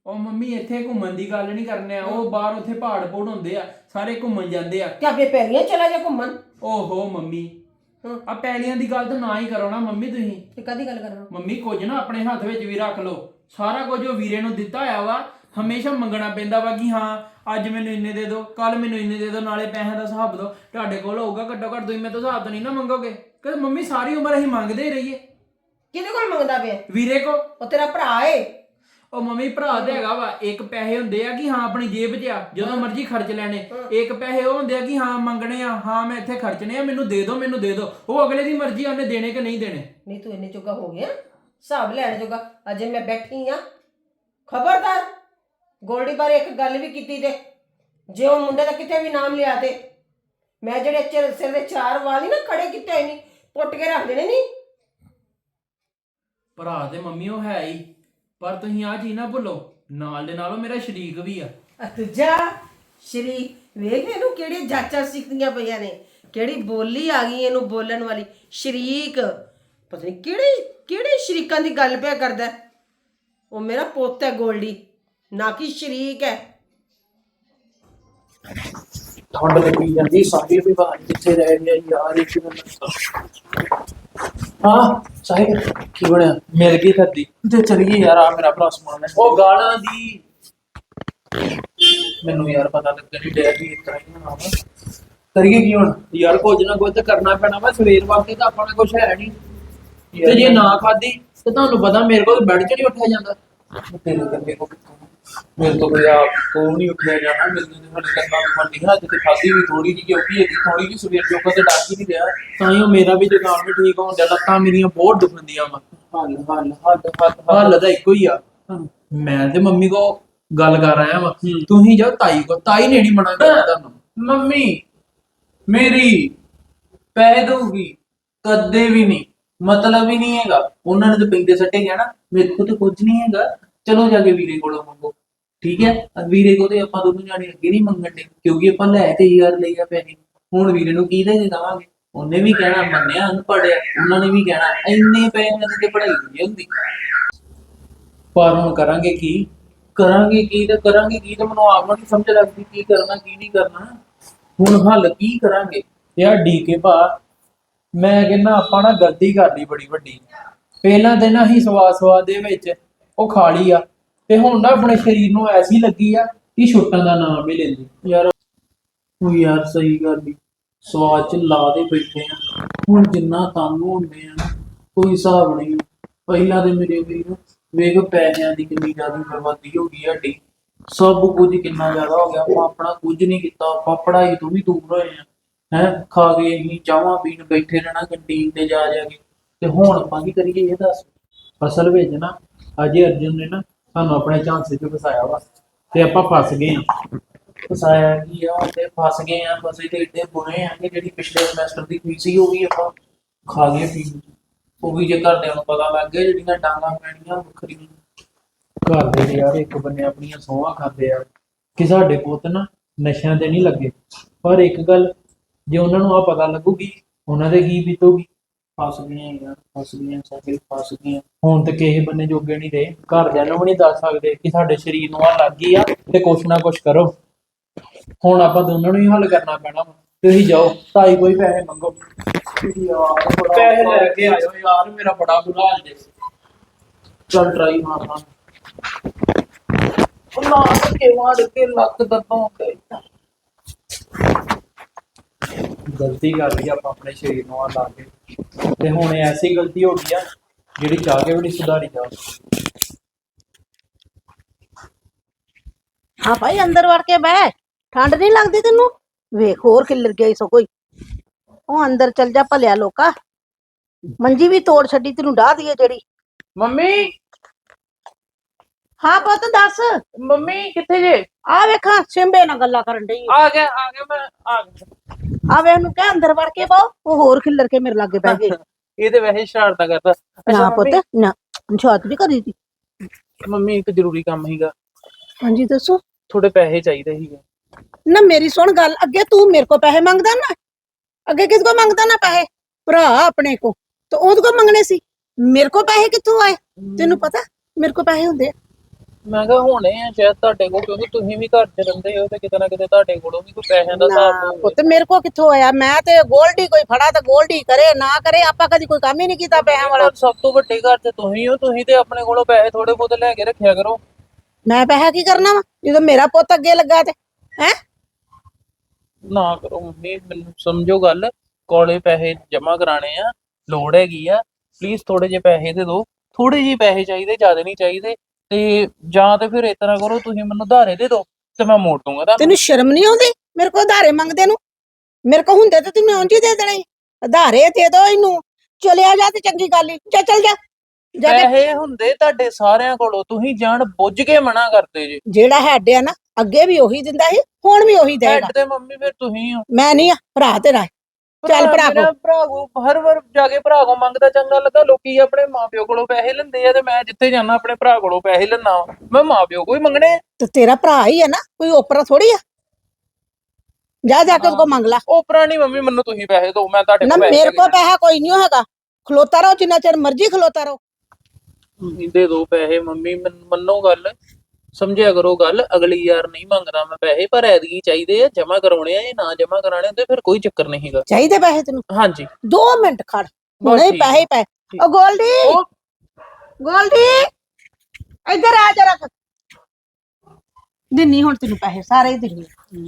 ਉਹ ਮੰਮੀ ਇੱਥੇ ਘੁੰਮਣ ਦੀ ਗੱਲ ਨਹੀਂ ਕਰਨੇ ਆ। ਉਹ ਬਾਹਰ ਉੱਥੇ ਪਹਾੜ ਪੋੜ ਹੁੰਦੇ ਆ ਸਾਰੇ ਘੁੰਮਣ ਜਾਂਦੇ ਆ। ਤੇ ਆਪਣੇ ਪੈਰੀਆਂ ਚਲਾ ਜਾ ਘੁੰਮਣ। ਓਹੋ ਮੰਮੀ। ਹਾਂ। ਆ ਪੈਲੀਆਂ ਦੀ ਗੱਲ ਤਾਂ ਨਾ ਹੀ ਕਰੋ ਨਾ ਮੰਮੀ ਤੁਸੀਂ। ਤੇ ਕਦੀ ਗੱਲ ਕਰਨਾ? ਮੰਮੀ ਕੁਝ ਨਾ ਆਪਣੇ ਹੱਥ ਵਿੱਚ ਵੀ ਰੱਖ ਲਓ। ਸਾਰਾ ਕੁਝ ਉਹ ਵੀਰੇ ਨੂੰ ਦਿੱਤਾ ਹੋਇਆ ਵਾ। ਹਮੇਸ਼ਾ ਮੰਗਣਾ ਪੈਂਦਾ ਵਾ ਕਿ ਹਾਂ ਅੱਜ ਮੈਨੂੰ ਇੰਨੇ ਦੇ ਦਿਓ ਕੱਲ ਮੈਨੂੰ ਇੰਨੇ ਦੇ ਦਿਓ ਨਾਲੇ ਪੈਸਿਆਂ ਦਾ ਹਿਸਾਬ ਦਿਓ। ਤੁਹਾਡੇ ਕੋਲ ਹੋਊਗਾ ਘੱਟੋ ਘੱਟ ਤੁਸੀਂ ਮੇਰੇ ਤੋਂ ਹਿਸਾਬ ਤਾਂ ਨਹੀਂ ਨਾ ਮੰਗੋਗੇ। ਕਿ ਮੰਮੀ ਸਾਰੀ ਉਮਰ ਅਸੀਂ ਮੰਗਦੇ ਹੀ ਰਹੀਏ। ਕਿਹਦੇ ਕੋਲ ਮੰਗਦਾ ਪਿਆ? ਵੀਰੇ ਕੋ। ਉਹ ਤੇਰਾ ਭਰਾ ਏ। ਉਹ ਮੰਮੀ ਭਰਾ ਤੇ ਹੈਗਾ ਵਾ ਇੱਕ ਪੈਸੇ ਹੁੰਦੇ ਆ ਕਿ ਹਾਂ ਆਪਣੀ ਜੇਬ 'ਚ ਆ ਜਦੋਂ ਮਰਜ਼ੀ ਖਰਚ ਲੈਣੇ। ਇੱਕ ਪੈਸੇ ਉਹ ਹੁੰਦੇ ਆ ਕਿ ਹਾਂ ਮੰਗਣੇ ਆ ਹਾਂ ਮੈਂ ਇੱਥੇ ਖਰਚਣੇ ਆ ਮੈਨੂੰ ਦੇ ਦਿਓ ਮੈਨੂੰ ਦੇ ਦਿਓ ਉਹ ਅਗਲੇ ਦੀ ਮਰਜ਼ੀ ਆ ਉਹਨੇ ਦੇਣੇ ਕਿ ਨਹੀਂ ਦੇਣੇ। ਨਹੀਂ ਤੂੰ ਇੰਨੇ ਜੋਗਾ ਹੋ ਗਿਆ। ਹਿਸਾਬ ਲੈਣ ਜੋਗਾ। ਅਜੇ ਮੈਂ ਬੈਠੀ ਆ। ਖਬਰਦਾਰ ਗੋਲਡੀ ਬਾਰੇ ਇੱਕ ਗੱਲ ਵੀ ਕੀਤੀ ਤੇ। ਜੇ ਉਹ ਮੁੰਡੇ ਦਾ ਕਿਤੇ ਵੀ ਨਾਮ ਲਿਆ ਤੇ। ਮੈਂ ਜਿਹੜੇ ਚਿਰ ਸਿਰ ਦੇ ਚਾਰ ਵਾਲੀ ਨਾ ਖੜੇ ਕੀਤੇ ਨਹੀਂ ਪੁੱਟ ਕੇ ਰੱਖ ਦੇਣੇ ਨਹੀਂ ਭਰਾ ਤੇ ਮੰਮੀ ਉਹ ਹੈ ਹੀ। ਪਰ ਤੁਸੀਂ ਆ ਚੀਜ਼ ਨਾ ਭੁੱਲੋ ਨਾਲ ਦੇ ਨਾਲ ਮੇਰਾ ਸ਼ਰੀਕ ਵੀ ਆ। ਅਤਜਾ ਸ਼੍ਰੀ ਵੇਖ ਇਹਨੂੰ ਕਿਹੜੀ ਜਾਚਾਂ ਸਿੱਖਦੀਆਂ ਪਈਆਂ ਨੇ ਕਿਹੜੀ ਬੋਲੀ ਆ ਗਈ ਇਹਨੂੰ ਬੋਲਣ ਵਾਲੀ ਸ਼ਰੀਕ। ਪਤਾ ਨਹੀਂ ਕਿਹੜੇ ਕਿਹੜੇ ਸ਼ਰੀਕਾਂ ਦੀ ਗੱਲ ਪਿਆ ਕਰਦਾ। ਹੈ? ਉਹ ਮੇਰਾ ਪੁੱਤ ਹੈ ਗੋਲਡੀ ਨਾ ਕਿ ਸ਼ਰੀਕ ਹੈ। ਠੰਡ ਲੱਗੀ ਜਾਂਦੀ ਸਾਡੀ ਵੀ ਬਾਹਰ ਕਿੱਥੇ ਰਹਿ ਗਿਆ ਯਾਰ ਇੱਕ ਹਾਂ ਸਾਹਿਬ ਕੀ ਬਣਿਆ? ਮਿਲ ਗਈ ਥੱਦੀ ਤੇ ਚਲੀਏ ਯਾਰ ਆ ਮੇਰਾ ਭਰਾ ਸਮਾਨ ਲੈ ਉਹ ਗਾਲਾਂ ਦੀ। ਮੈਨੂੰ ਯਾਰ ਪਤਾ ਲੱਗਾ ਨਹੀਂ ਡੈਡ ਵੀ ਇਤਰਾ ਹੀ ਨਾ ਕਰੀਏ ਕੀ ਹੁਣ? ਯਾਰ ਕੁਝ ਨਾ ਕੁਝ ਤਾਂ ਕਰਨਾ ਪੈਣਾ ਵਾ ਸਵੇਰ ਵਕਤ ਤਾਂ ਆਪਾਂ ਕੋਲ ਕੁਝ ਹੈ ਨਹੀਂ ਤੇ ਜੇ ਨਾ ਖਾਦੀ ਤੇ ਤੁਹਾਨੂੰ ਪਤਾ ਮੇਰੇ ਕੋਲ ਬੈੱਡ 'ਚ ਨਹੀਂ ਉੱਠਿਆ ਜਾਂਦਾ। ਤੇਰੇ ਕਰਕੇ ਕੋ ਮੇਰੇ ਤੋਂ ਕੋਈ ਆਪ ਕੋ ਨਹੀਂ ਉੱਠਿਆ ਜਾਣਾ ਮੇਰੇ ਤੋਂ ਸਾਡੇ ਕੰਨਾਂ ਨੂੰ ਫੰਡੀ ਹੱਥ ਤੇ ਖਾਦੀ ਵੀ ਥੋੜੀ ਜਿਹੀ ਕਿਉਂਕਿ ਹੈਗੀ ਥੋੜੀ ਜਿਹੀ ਸਵੇਰ ਜੋਗਾ ਤੇ ਡਰ ਹੀ ਨਹੀਂ ਰਿਹਾ। ਤਾਂ ਹੀ ਉਹ ਮੇਰਾ ਵੀ ਜੁਕਾਮ ਵੀ ਠੀਕ ਹੋਣ ਡਿਆ ਲੱਤਾਂ ਮੇਰੀਆਂ ਬਹੁਤ ਦੁਖਦੀਆਂ ਵਾ। ਹੱਲ ਹੱਲ ਹੱਲ ਹੱਲ ਹੱਲ। ਤਾਂ ਇੱਕੋ ਹੀ ਆ। ਮੈਂ ਤੇ ਮੰਮੀ ਕੋ ਗੱਲ ਕਰ ਆਇਆ ਵਾ। ਤੁਸੀਂ ਜਾਓ ਤਾਈ ਕੋ ਤਾਈ ਨੇ ਨਹੀਂ ਮਨਾ ਕੀਤਾ ਤੁਹਾਨੂੰ। ਮੰਮੀ ਮੇਰੀ ਪੈ ਦਊਗੀ ਕਦੇ ਵੀ ਨਹੀਂ ਮਤਲਬ ਹੀ ਨਹੀਂ ਹੈਗਾ। ਉਹਨਾਂ ਨੇ ਤਾਂ ਸੱਟੇ ਗਿਆ ਨਾ ਮੇਰੇ ਕੋਲ ਤਾਂ ਕੁਝ ਨਹੀਂ ਹੈਗਾ। ਚਲੋ ਜਾ ਕੇ ਵੀਰੇ ਕੋਲੋਂ ਮੰਗੋ। ਠੀਕ ਹੈ? ਵੀਰੇ ਕੋਲ ਤੇ ਆਪਾਂ ਦੋਨੋਂ ਜਾਣੇ ਅੱਗੇ ਨਹੀਂ ਮੰਗਣ ਦੇ ਕਿਉਂਕਿ ਆਪਾਂ ਲੈ ਤੇ ਯਾਰ ਲਈਆ ਪੈਸੇ। ਹੁਣ ਵੀਰੇ ਨੂੰ ਕੀ ਦੇ ਦੇਵਾਂਗੇ? ਉਹਨੇ ਵੀ ਕਹਿਣਾ, ਮੰਨਿਆ ਅਨਪੜਿਆ ਉਹਨਾਂ ਨੇ ਵੀ ਕਹਿਣਾ, ਇੰਨੇ ਪੈਸੇ ਤੇ ਪੜ੍ਹਾਈ ਨਹੀਂ ਹੁੰਦੀ। ਪਰ ਹੁਣ ਕਰਾਂਗੇ ਕੀ? ਕਰਾਂਗੇ ਕੀ ਤਾਂ ਕਰਾਂਗੇ ਕੀ ਤਾਂ ਮੈਨੂੰ ਆਪ ਨੂੰ ਨਹੀਂ ਸਮਝ ਲੱਗਦੀ ਕੀ ਕਰਨਾ, ਕੀ ਨਹੀਂ ਕਰਨਾ। ਹੁਣ ਹੱਲ ਕੀ ਕਰਾਂਗੇ? ਯਾਰ ਡੀਕੇ ਭਾ ਮੈਂ ਕਹਿੰਦਾ ਆਪਾਂ ਨਾ ਗਲਤੀ ਕਰ ਲਈ ਬੜੀ ਵੱਡੀ। ਪਹਿਲਾਂ ਤੇ ਨਾ ਹੀ ਸਵਾਦ ਸਵਾਦ ਦੇ ਵਿੱਚ ਉਹ ਖਾ ਲਈ ਆ। ਤੇ ਹੁਣ ਨਾ ਆਪਣੇ ਸਰੀਰ ਨੂੰ ਐਸੀ ਲੱਗੀ ਆ ਕਿ ਛੁੱਟਣ ਦਾ ਨਾਮ ਹੀ ਲੈਂਦੀ। ਯਾਰ, ਉਹ ਯਾਰ ਸਹੀ ਗੱਲ ਹੀ ਸਵਾਦ ਚ ਲਾ ਦੇ ਬੈਠੇ ਆ। ਹੁਣ ਜਿੰਨਾ ਕੰਮ ਹੁੰਦੇ ਆ ਕੋਈ ਹਿਸਾਬ ਨਹੀਂ। ਪਹਿਲਾਂ ਤੇ ਮੇਰੇ ਵੀਰ ਵੇਖ ਪੈਸਿਆਂ ਦੀ ਕਿੰਨੀ ਜ਼ਿਆਦਾ ਬਰਬਾਦੀ ਹੋ ਗਈ ਸਾਡੀ। ਸਭ ਕੁਝ ਕਿੰਨਾ ਜ਼ਿਆਦਾ ਹੋ ਗਿਆ। ਆਪਾਂ ਆਪਣਾ ਕੁਝ ਨਹੀਂ ਕੀਤਾ। ਆਪਾਂ ਪੜ੍ਹਾਈ ਤੋਂ ਵੀ ਦੂਰ ਹੋਏ ਆ। ਹੈ, ਖਾ ਕੇ ਅਸੀਂ ਚਾਹਾਂ ਪੀਣ ਬੈਠੇ ਰਹਿਣਾ ਕੰਟੀਨ ਤੇ ਜਾ ਜਾ ਕੇ। ਤੇ ਹੁਣ ਆਪਾਂ ਕੀ ਕਰੀਏ, ਇਹ ਦੱਸ। ਅਸਲ ਵਿੱਚ ਨਾ ਅਜੇ ਅਰਜੁਨ ਨੇ ਨਾ ਸਾਨੂੰ ਆਪਣੇ ਝਾਂਸੇ 'ਚ ਫਸਾਇਆ ਵਾ ਤੇ ਆਪਾਂ ਫਸ ਗਏ ਆ ਫਸਾਇਆ ਕੀ ਆ? ਤੇ ਫਸ ਗਏ ਆ ਫਸੇ ਤੇ ਏਡੇ ਬੁਰੇ ਆ ਕਿ ਜਿਹੜੀ ਪਿਛਲੇ ਸਮੈਸਟਰ ਦੀ ਫੀਸ ਸੀ ਉਹ ਵੀ ਆਪਾਂ ਖਾ ਗਏ ਫੀਸ ਉਹ ਵੀ ਜੇ ਘਰਦਿਆਂ ਨੂੰ ਪਤਾ ਲੱਗ ਗਿਆ, ਜਿਹੜੀਆਂ ਡਾਂਗਾਂ ਪੈਣੀਆਂ ਵੱਖਰੀਆਂ। ਘਰ ਦੇ ਯਾਰ ਇੱਕ ਬੰਨੇ ਆਪਣੀਆਂ ਸੋਹਾਂ ਖਾਂਦੇ ਆ ਕਿ ਸਾਡੇ ਪੁੱਤ ਨਾ ਨਸ਼ਿਆਂ ਤੇ ਨਹੀਂ ਲੱਗੇ। ਪਰ ਇੱਕ ਗੱਲ ਜੇ ਉਹਨਾਂ ਨੂੰ ਆ ਪਤਾ ਲੱਗੂਗੀ, ਉਹਨਾਂ ਦੇ ਕੀ ਬੀਤੂਗੀ? ਫਸ ਗਈਆਂ ਯਾਰ ਫਸ ਗਈਆਂ ਸਾਹਿਲ ਫਸ ਗਈਆਂ। ਹੁਣ ਤੇ ਕਿਸੇ ਬੰਨੇ ਜੋਗੇ ਨਹੀਂ ਰਹੇ। ਘਰਦਿਆਂ ਨੂੰ ਵੀ ਨਹੀਂ ਦੱਸ ਸਕਦੇ ਕਿ ਸਾਡੇ ਸਰੀਰ ਨੂੰ ਆ ਲੱਗ ਗਈ ਆ ਤੇ ਕੁਛ ਨਾ ਕੁਛ ਕਰੋ। ਹੁਣ ਆਪਾਂ ਦੋਨਾਂ ਨੂੰ ਹੀ ਹੱਲ ਕਰਨਾ ਪੈਣਾ ਵਾ। ਤੁਸੀਂ ਜਾਓ ਤਾਈ ਕੋਈ ਪੈਸੇ ਮੰਗੋ। ਪੈਸੇ ਲੈ ਕੇ ਆਇਓ ਯਾਰ ਮੇਰਾ ਬੜਾ ਬੁਰਾ ਹਾਲ ਜੇ। ਚੱਲ ਟਰਾਈ ਮਾਰਨਾ। ਉਹ ਨਾ ਕੇ ਮਾਰ ਕੇ ਲੱਕ ਦਰਦੋਂ ਤੇ ਗਲਤੀ ਕਰ ਲਈ ਆਪਾਂ ਆਪਣੇ ਸਰੀਰ ਨੂੰ ਆ ਲਾ ਕੇ। ਤੇ ਹੁਣ ਐਸੀ ਗਲਤੀ ਹੋ ਗਈ ਆ ਜਿਹੜੀ ਚਾਹ ਕੇ ਵੀ ਨਹੀਂ ਸੁਧਾਰੀ ਜਾ ਹਾਂ ਭਾਈ ਅੰਦਰ ਵੜ ਕੇ ਬਹਿ। ਠੰਡ ਨਹੀਂ ਲੱਗਦੀ ਤੈਨੂੰ? ਵੇਖ ਹੋਰ ਖਿੱਲਰ ਗਿਆ ਸੋ ਕੋਈ। ਉਹ ਅੰਦਰ ਚਲ ਜਾ ਭਲਿਆ ਲੋਕਾ। ਮੰਜੀ ਵੀ ਤੋੜ ਛੱਡੀ ਤੈਨੂੰ ਡਾਹ ਦਈਏ ਜਿਹੜੀ। ਮੰਮੀ! ਹਾਂ ਪੁੱਤ ਦੱਸ। ਮੰਮੀ ਕਿੱਥੇ ਜੇ? ਆ ਵੇਖਾਂ ਸਿੰਬੇ ਨਾਲ ਗੱਲਾਂ ਕਰਨ ਡਈ ਆ ਗਿਆ ਆ ਗਿਆ ਮੈਂ ਆ ਗਿਆ। ਆ ਵੇ ਉਹਨੂੰ ਕਹਿ ਅੰਦਰ ਵੜ ਕੇ ਬਹੁ ਉਹ ਹੋਰ ਖਿੱਲਰ ਕੇ ਮੇਰੇ ਲਾਗੇ ਬਹਿ ਗਏ। ਇਹ ਤੇ ਵੈਸੇ ਸ਼ਰਾਰਤਾਂ ਕਰਦਾ। ਨਾ ਮੰਮੀ, ਪੁੱਤ ਨਾ ਛਾਤ ਵੀ ਕਰੀ ਦੀ ਮੰਮੀ ਇੱਕ ਜ਼ਰੂਰੀ ਕੰਮ ਸੀਗਾ। ਹਾਂਜੀ ਦੱਸੋ। ਥੋੜੇ ਪੈਸੇ ਚਾਹੀਦੇ ਸੀਗੇ। ਨਾ ਮੇਰੀ ਸੁਣ ਗੱਲ ਅੱਗੇ ਤੂੰ ਮੇਰੇ ਕੋ ਪੈਸੇ ਮੰਗਦਾ ਨਾ ਅੱਗੇ ਕਿਸ ਕੋ ਮੰਗਦਾ ਨਾ ਪੈਸੇ? ਭਰਾ ਆਪਣੇ ਕੋ ਤੇ ਉਹਦੇ ਕੋ ਮੰਗਣੇ ਸੀ। ਮੇਰੇ ਕੋ ਪੈਸੇ ਕਿੱਥੋਂ ਆਏ? ਤੈਨੂੰ ਪਤਾ ਮੇਰੇ ਕੋ ਪੈਸੇ ਹੁੰਦੇ ਆ। ਮੈਂ ਕਿਹਾ ਹੋਣੇ ਆ ਸ਼ਾਇਦ ਤੁਹਾਡੇ ਕੋਲ ਕਿਉਂਕਿ ਤੁਸੀਂ ਵੀ ਘਰ 'ਚ ਰਹਿੰਦੇ ਹੋ ਤੇ ਕਿਤੇ ਨਾ ਕਿਤੇ ਤੁਹਾਡੇ ਕੋਲੋਂ ਵੀ ਕੋਈ ਪੈਸਿਆਂ ਦਾ ਹਿਸਾਬ ਨਾ ਹੋਵੇ। ਪੁੱਤ ਮੇਰੇ ਕੋ ਕਿੱਥੋਂ ਆਇਆ? ਮੈਂ ਤੇ ਗੋਲਡੀ ਕੋਈ ਫੜਾ ਤਾਂ ਗੋਲਡੀ ਕਰੇ ਨਾ ਕਰੇ ਆਪਾਂ ਕਦੀ ਕੋਈ ਕੰਮ ਹੀ ਨਹੀਂ ਕੀਤਾ ਪੈਸਿਆਂ ਵਾਲਾ। ਸਭ ਤੋਂ ਵੱਡੇ ਘਰ 'ਚ ਤੁਸੀਂ ਹੋ ਤੁਸੀਂ ਤੇ ਆਪਣੇ ਕੋਲੋਂ ਪੈਸੇ ਥੋੜੇ ਬਹੁਤੇ ਲੈ ਕੇ ਰੱਖਿਆ ਕਰੋ। ਮੈਂ ਪੈਸਾ ਕੀ ਕਰਨਾ ਵਾ? ਜਦੋਂ ਮੇਰਾ ਪੁੱਤ ਅੱਗੇ ਲੱਗਾ ਤੇ ਹੈ? ਨਾ ਕਰੋ ਮੰਮੀ ਮੈਨੂੰ ਸਮਝੋ ਗੱਲ ਕੋਲੇ ਪੈਸੇ ਜਮ੍ਹਾਂ ਕਰਾਣੇ ਆ ਲੋੜ ਹੈਗੀ ਆ। ਪਲੀਜ਼ ਥੋੜੇ ਜਿਹੇ ਪੈਸੇ ਦੇ ਦਿਓ। ਥੋੜੇ ਜਿਹੇ ਪੈਸੇ ਚਾਹੀਦੇ ਜ਼ਿਆਦਾ ਨਹੀਂ ਚਾਹੀਦੇ। ਤੇ ਜਾਂ ਤੇ ਫਿਰ ਇਸ ਤਰ੍ਹਾਂ ਕਰੋ ਤੁਸੀਂ ਮੈਨੂੰ ਉਧਾਰੇ ਦੇ ਦਿਓ ਤੇ ਮੈਂ ਮੋੜ ਦੂੰਗਾ ਤੁਹਾਨੂੰ। ਤੈਨੂੰ ਸ਼ਰਮ ਨਹੀਂ ਆਉਂਦੀ? ਮੇਰੇ ਕੋ ਉਧਾਰੇ ਮੰਗਦੇ ਨੂੰ। ਮੇਰੇ ਕੋ ਹੁੰਦੇ ਤੇ ਤੈਨੂੰ ਉਂਝ ਹੀ ਦੇ ਦੇਣੇ। ਉਧਾਰੇ ਦੇ ਦੋ ਇਹਨੂੰ। ਚਲਿਆ ਜਾ ਤੇ ਚੰਗੀ ਗੱਲ ਹੀ ਜਾ ਚੱਲ ਜਾ। ਜਾ ਕੇ ਪੈਸੇ ਹੁੰਦੇ ਤੁਹਾਡੇ ਸਾਰਿਆਂ ਕੋਲੋਂ ਤੁਸੀਂ ਜਾਣ ਬੁੱਝ ਕੇ ਮਨਾ ਕਰਦੇ ਜੇ। ਜਿਹੜਾ ਹੈਡ ਆ ਨਾ ਅੱਗੇ ਵੀ ਉਹੀ ਦਿੰਦਾ ਸੀ ਹੁਣ ਵੀ ਉਹੀ ਦੇਗਾ। ਹੈਡ ਤੇ ਮੰਮੀ ਫਿਰ ਤੁਸੀਂ ਹੋ। ਮੈਂ ਨਹੀਂ ਆ ਭਰਾ ਤੇਰਾ ਹੈ। ਚੱਲ ਭਰਾ ਮੇਰਾ ਭਰਾ ਕੋ ਹਰ ਵਾਰ ਜਾ ਕੇ ਭਰਾ ਕੋ ਮੰਗਦਾ ਚੰਗਾ ਲੱਗਾ ਲੋਕੀ ਆਪਣੇ ਮਾਪਿਓ ਕੋਲੋਂ ਪੈਸੇ ਲੈਂਦੇ ਆ ਤੇ ਮੈਂ ਜਿੱਥੇ ਜਾਣਾ ਆਪਣੇ ਭਰਾ ਕੋਲੋਂ ਪੈਸੇ ਲੈਣਾ ਮੈਂ ਮਾਪਿਓ ਕੋਈ ਮੰਗਣੇ ਆ। ਤੇ ਤੇਰਾ ਭਰਾ ਹੀ ਹੈ ਨਾ ਕੋਈ ਓਪਰਾ ਥੋੜੀ ਆ। ਜਾ ਜਾ ਕੇ ਉਹਦੇ ਕੋ ਮੰਗ ਲੈ। ਉਹ ਪੁਰਾਣੀ ਮੰਮੀ ਮੈਨੂੰ ਤੁਸੀਂ ਪੈਸੇ ਦਿਓ ਮੈਂ ਤੁਹਾਡੇ ਨਾ ਕੋਲ ਪੈਸੇ ਮੇਰੇ ਕੋ ਪੈਸਾ ਕੋਈ ਨਹੀਂ ਹੈਗਾ। ਖਲੋਤਾ ਰਹੋ ਜਿੰਨਾ ਚਿਰ ਮਰਜ਼ੀ ਖਲੋਤਾ ਰਹੋ। ਮੰਮੀ ਦੇ ਦੋ ਪੈਸੇ ਮੰਮੀ ਮੈਨ- ਮੰਨੋ ਗੱਲ। ਸਮਝਿਆ ਕਰੋ ਗੱਲ ਅਗਲੀ ਯਾਰ ਨਹੀਂ ਮੰਗਦਾ ਮੈਂ ਪੈਸੇ ਪਰ ਐਦਗੀ ਚਾਹੀਦੇ ਆ ਜਮਾ ਕਰਾਉਣੇ ਆ ਜੇ ਨਾ ਜਮਾ ਕਰਾਣੇ ਹੁੰਦੇ ਫਿਰ ਕੋਈ ਚੱਕਰ ਨਹੀਂ ਹੈਗਾ। ਚਾਹੀਦੇ ਪੈਸੇ ਤੈਨੂੰ? ਹਾਂਜੀ। 2 ਮਿੰਟ ਖੜ। ਹੁਣੇ ਹੀ ਠੀਕ ਹੈ। ਪੈਸੇ ਹੀ ਪੈ। ਓ ਗੋਲਡੀ! ਉਹ ਗੋਲਡੀ! ਇੱਧਰ ਆ ਜਰਾ ਦਿੰਨੀ ਹੁਣ ਤੈਨੂੰ ਪੈਸੇ ਸਾਰੇ ਹੀ ਦਿੰਨੀ।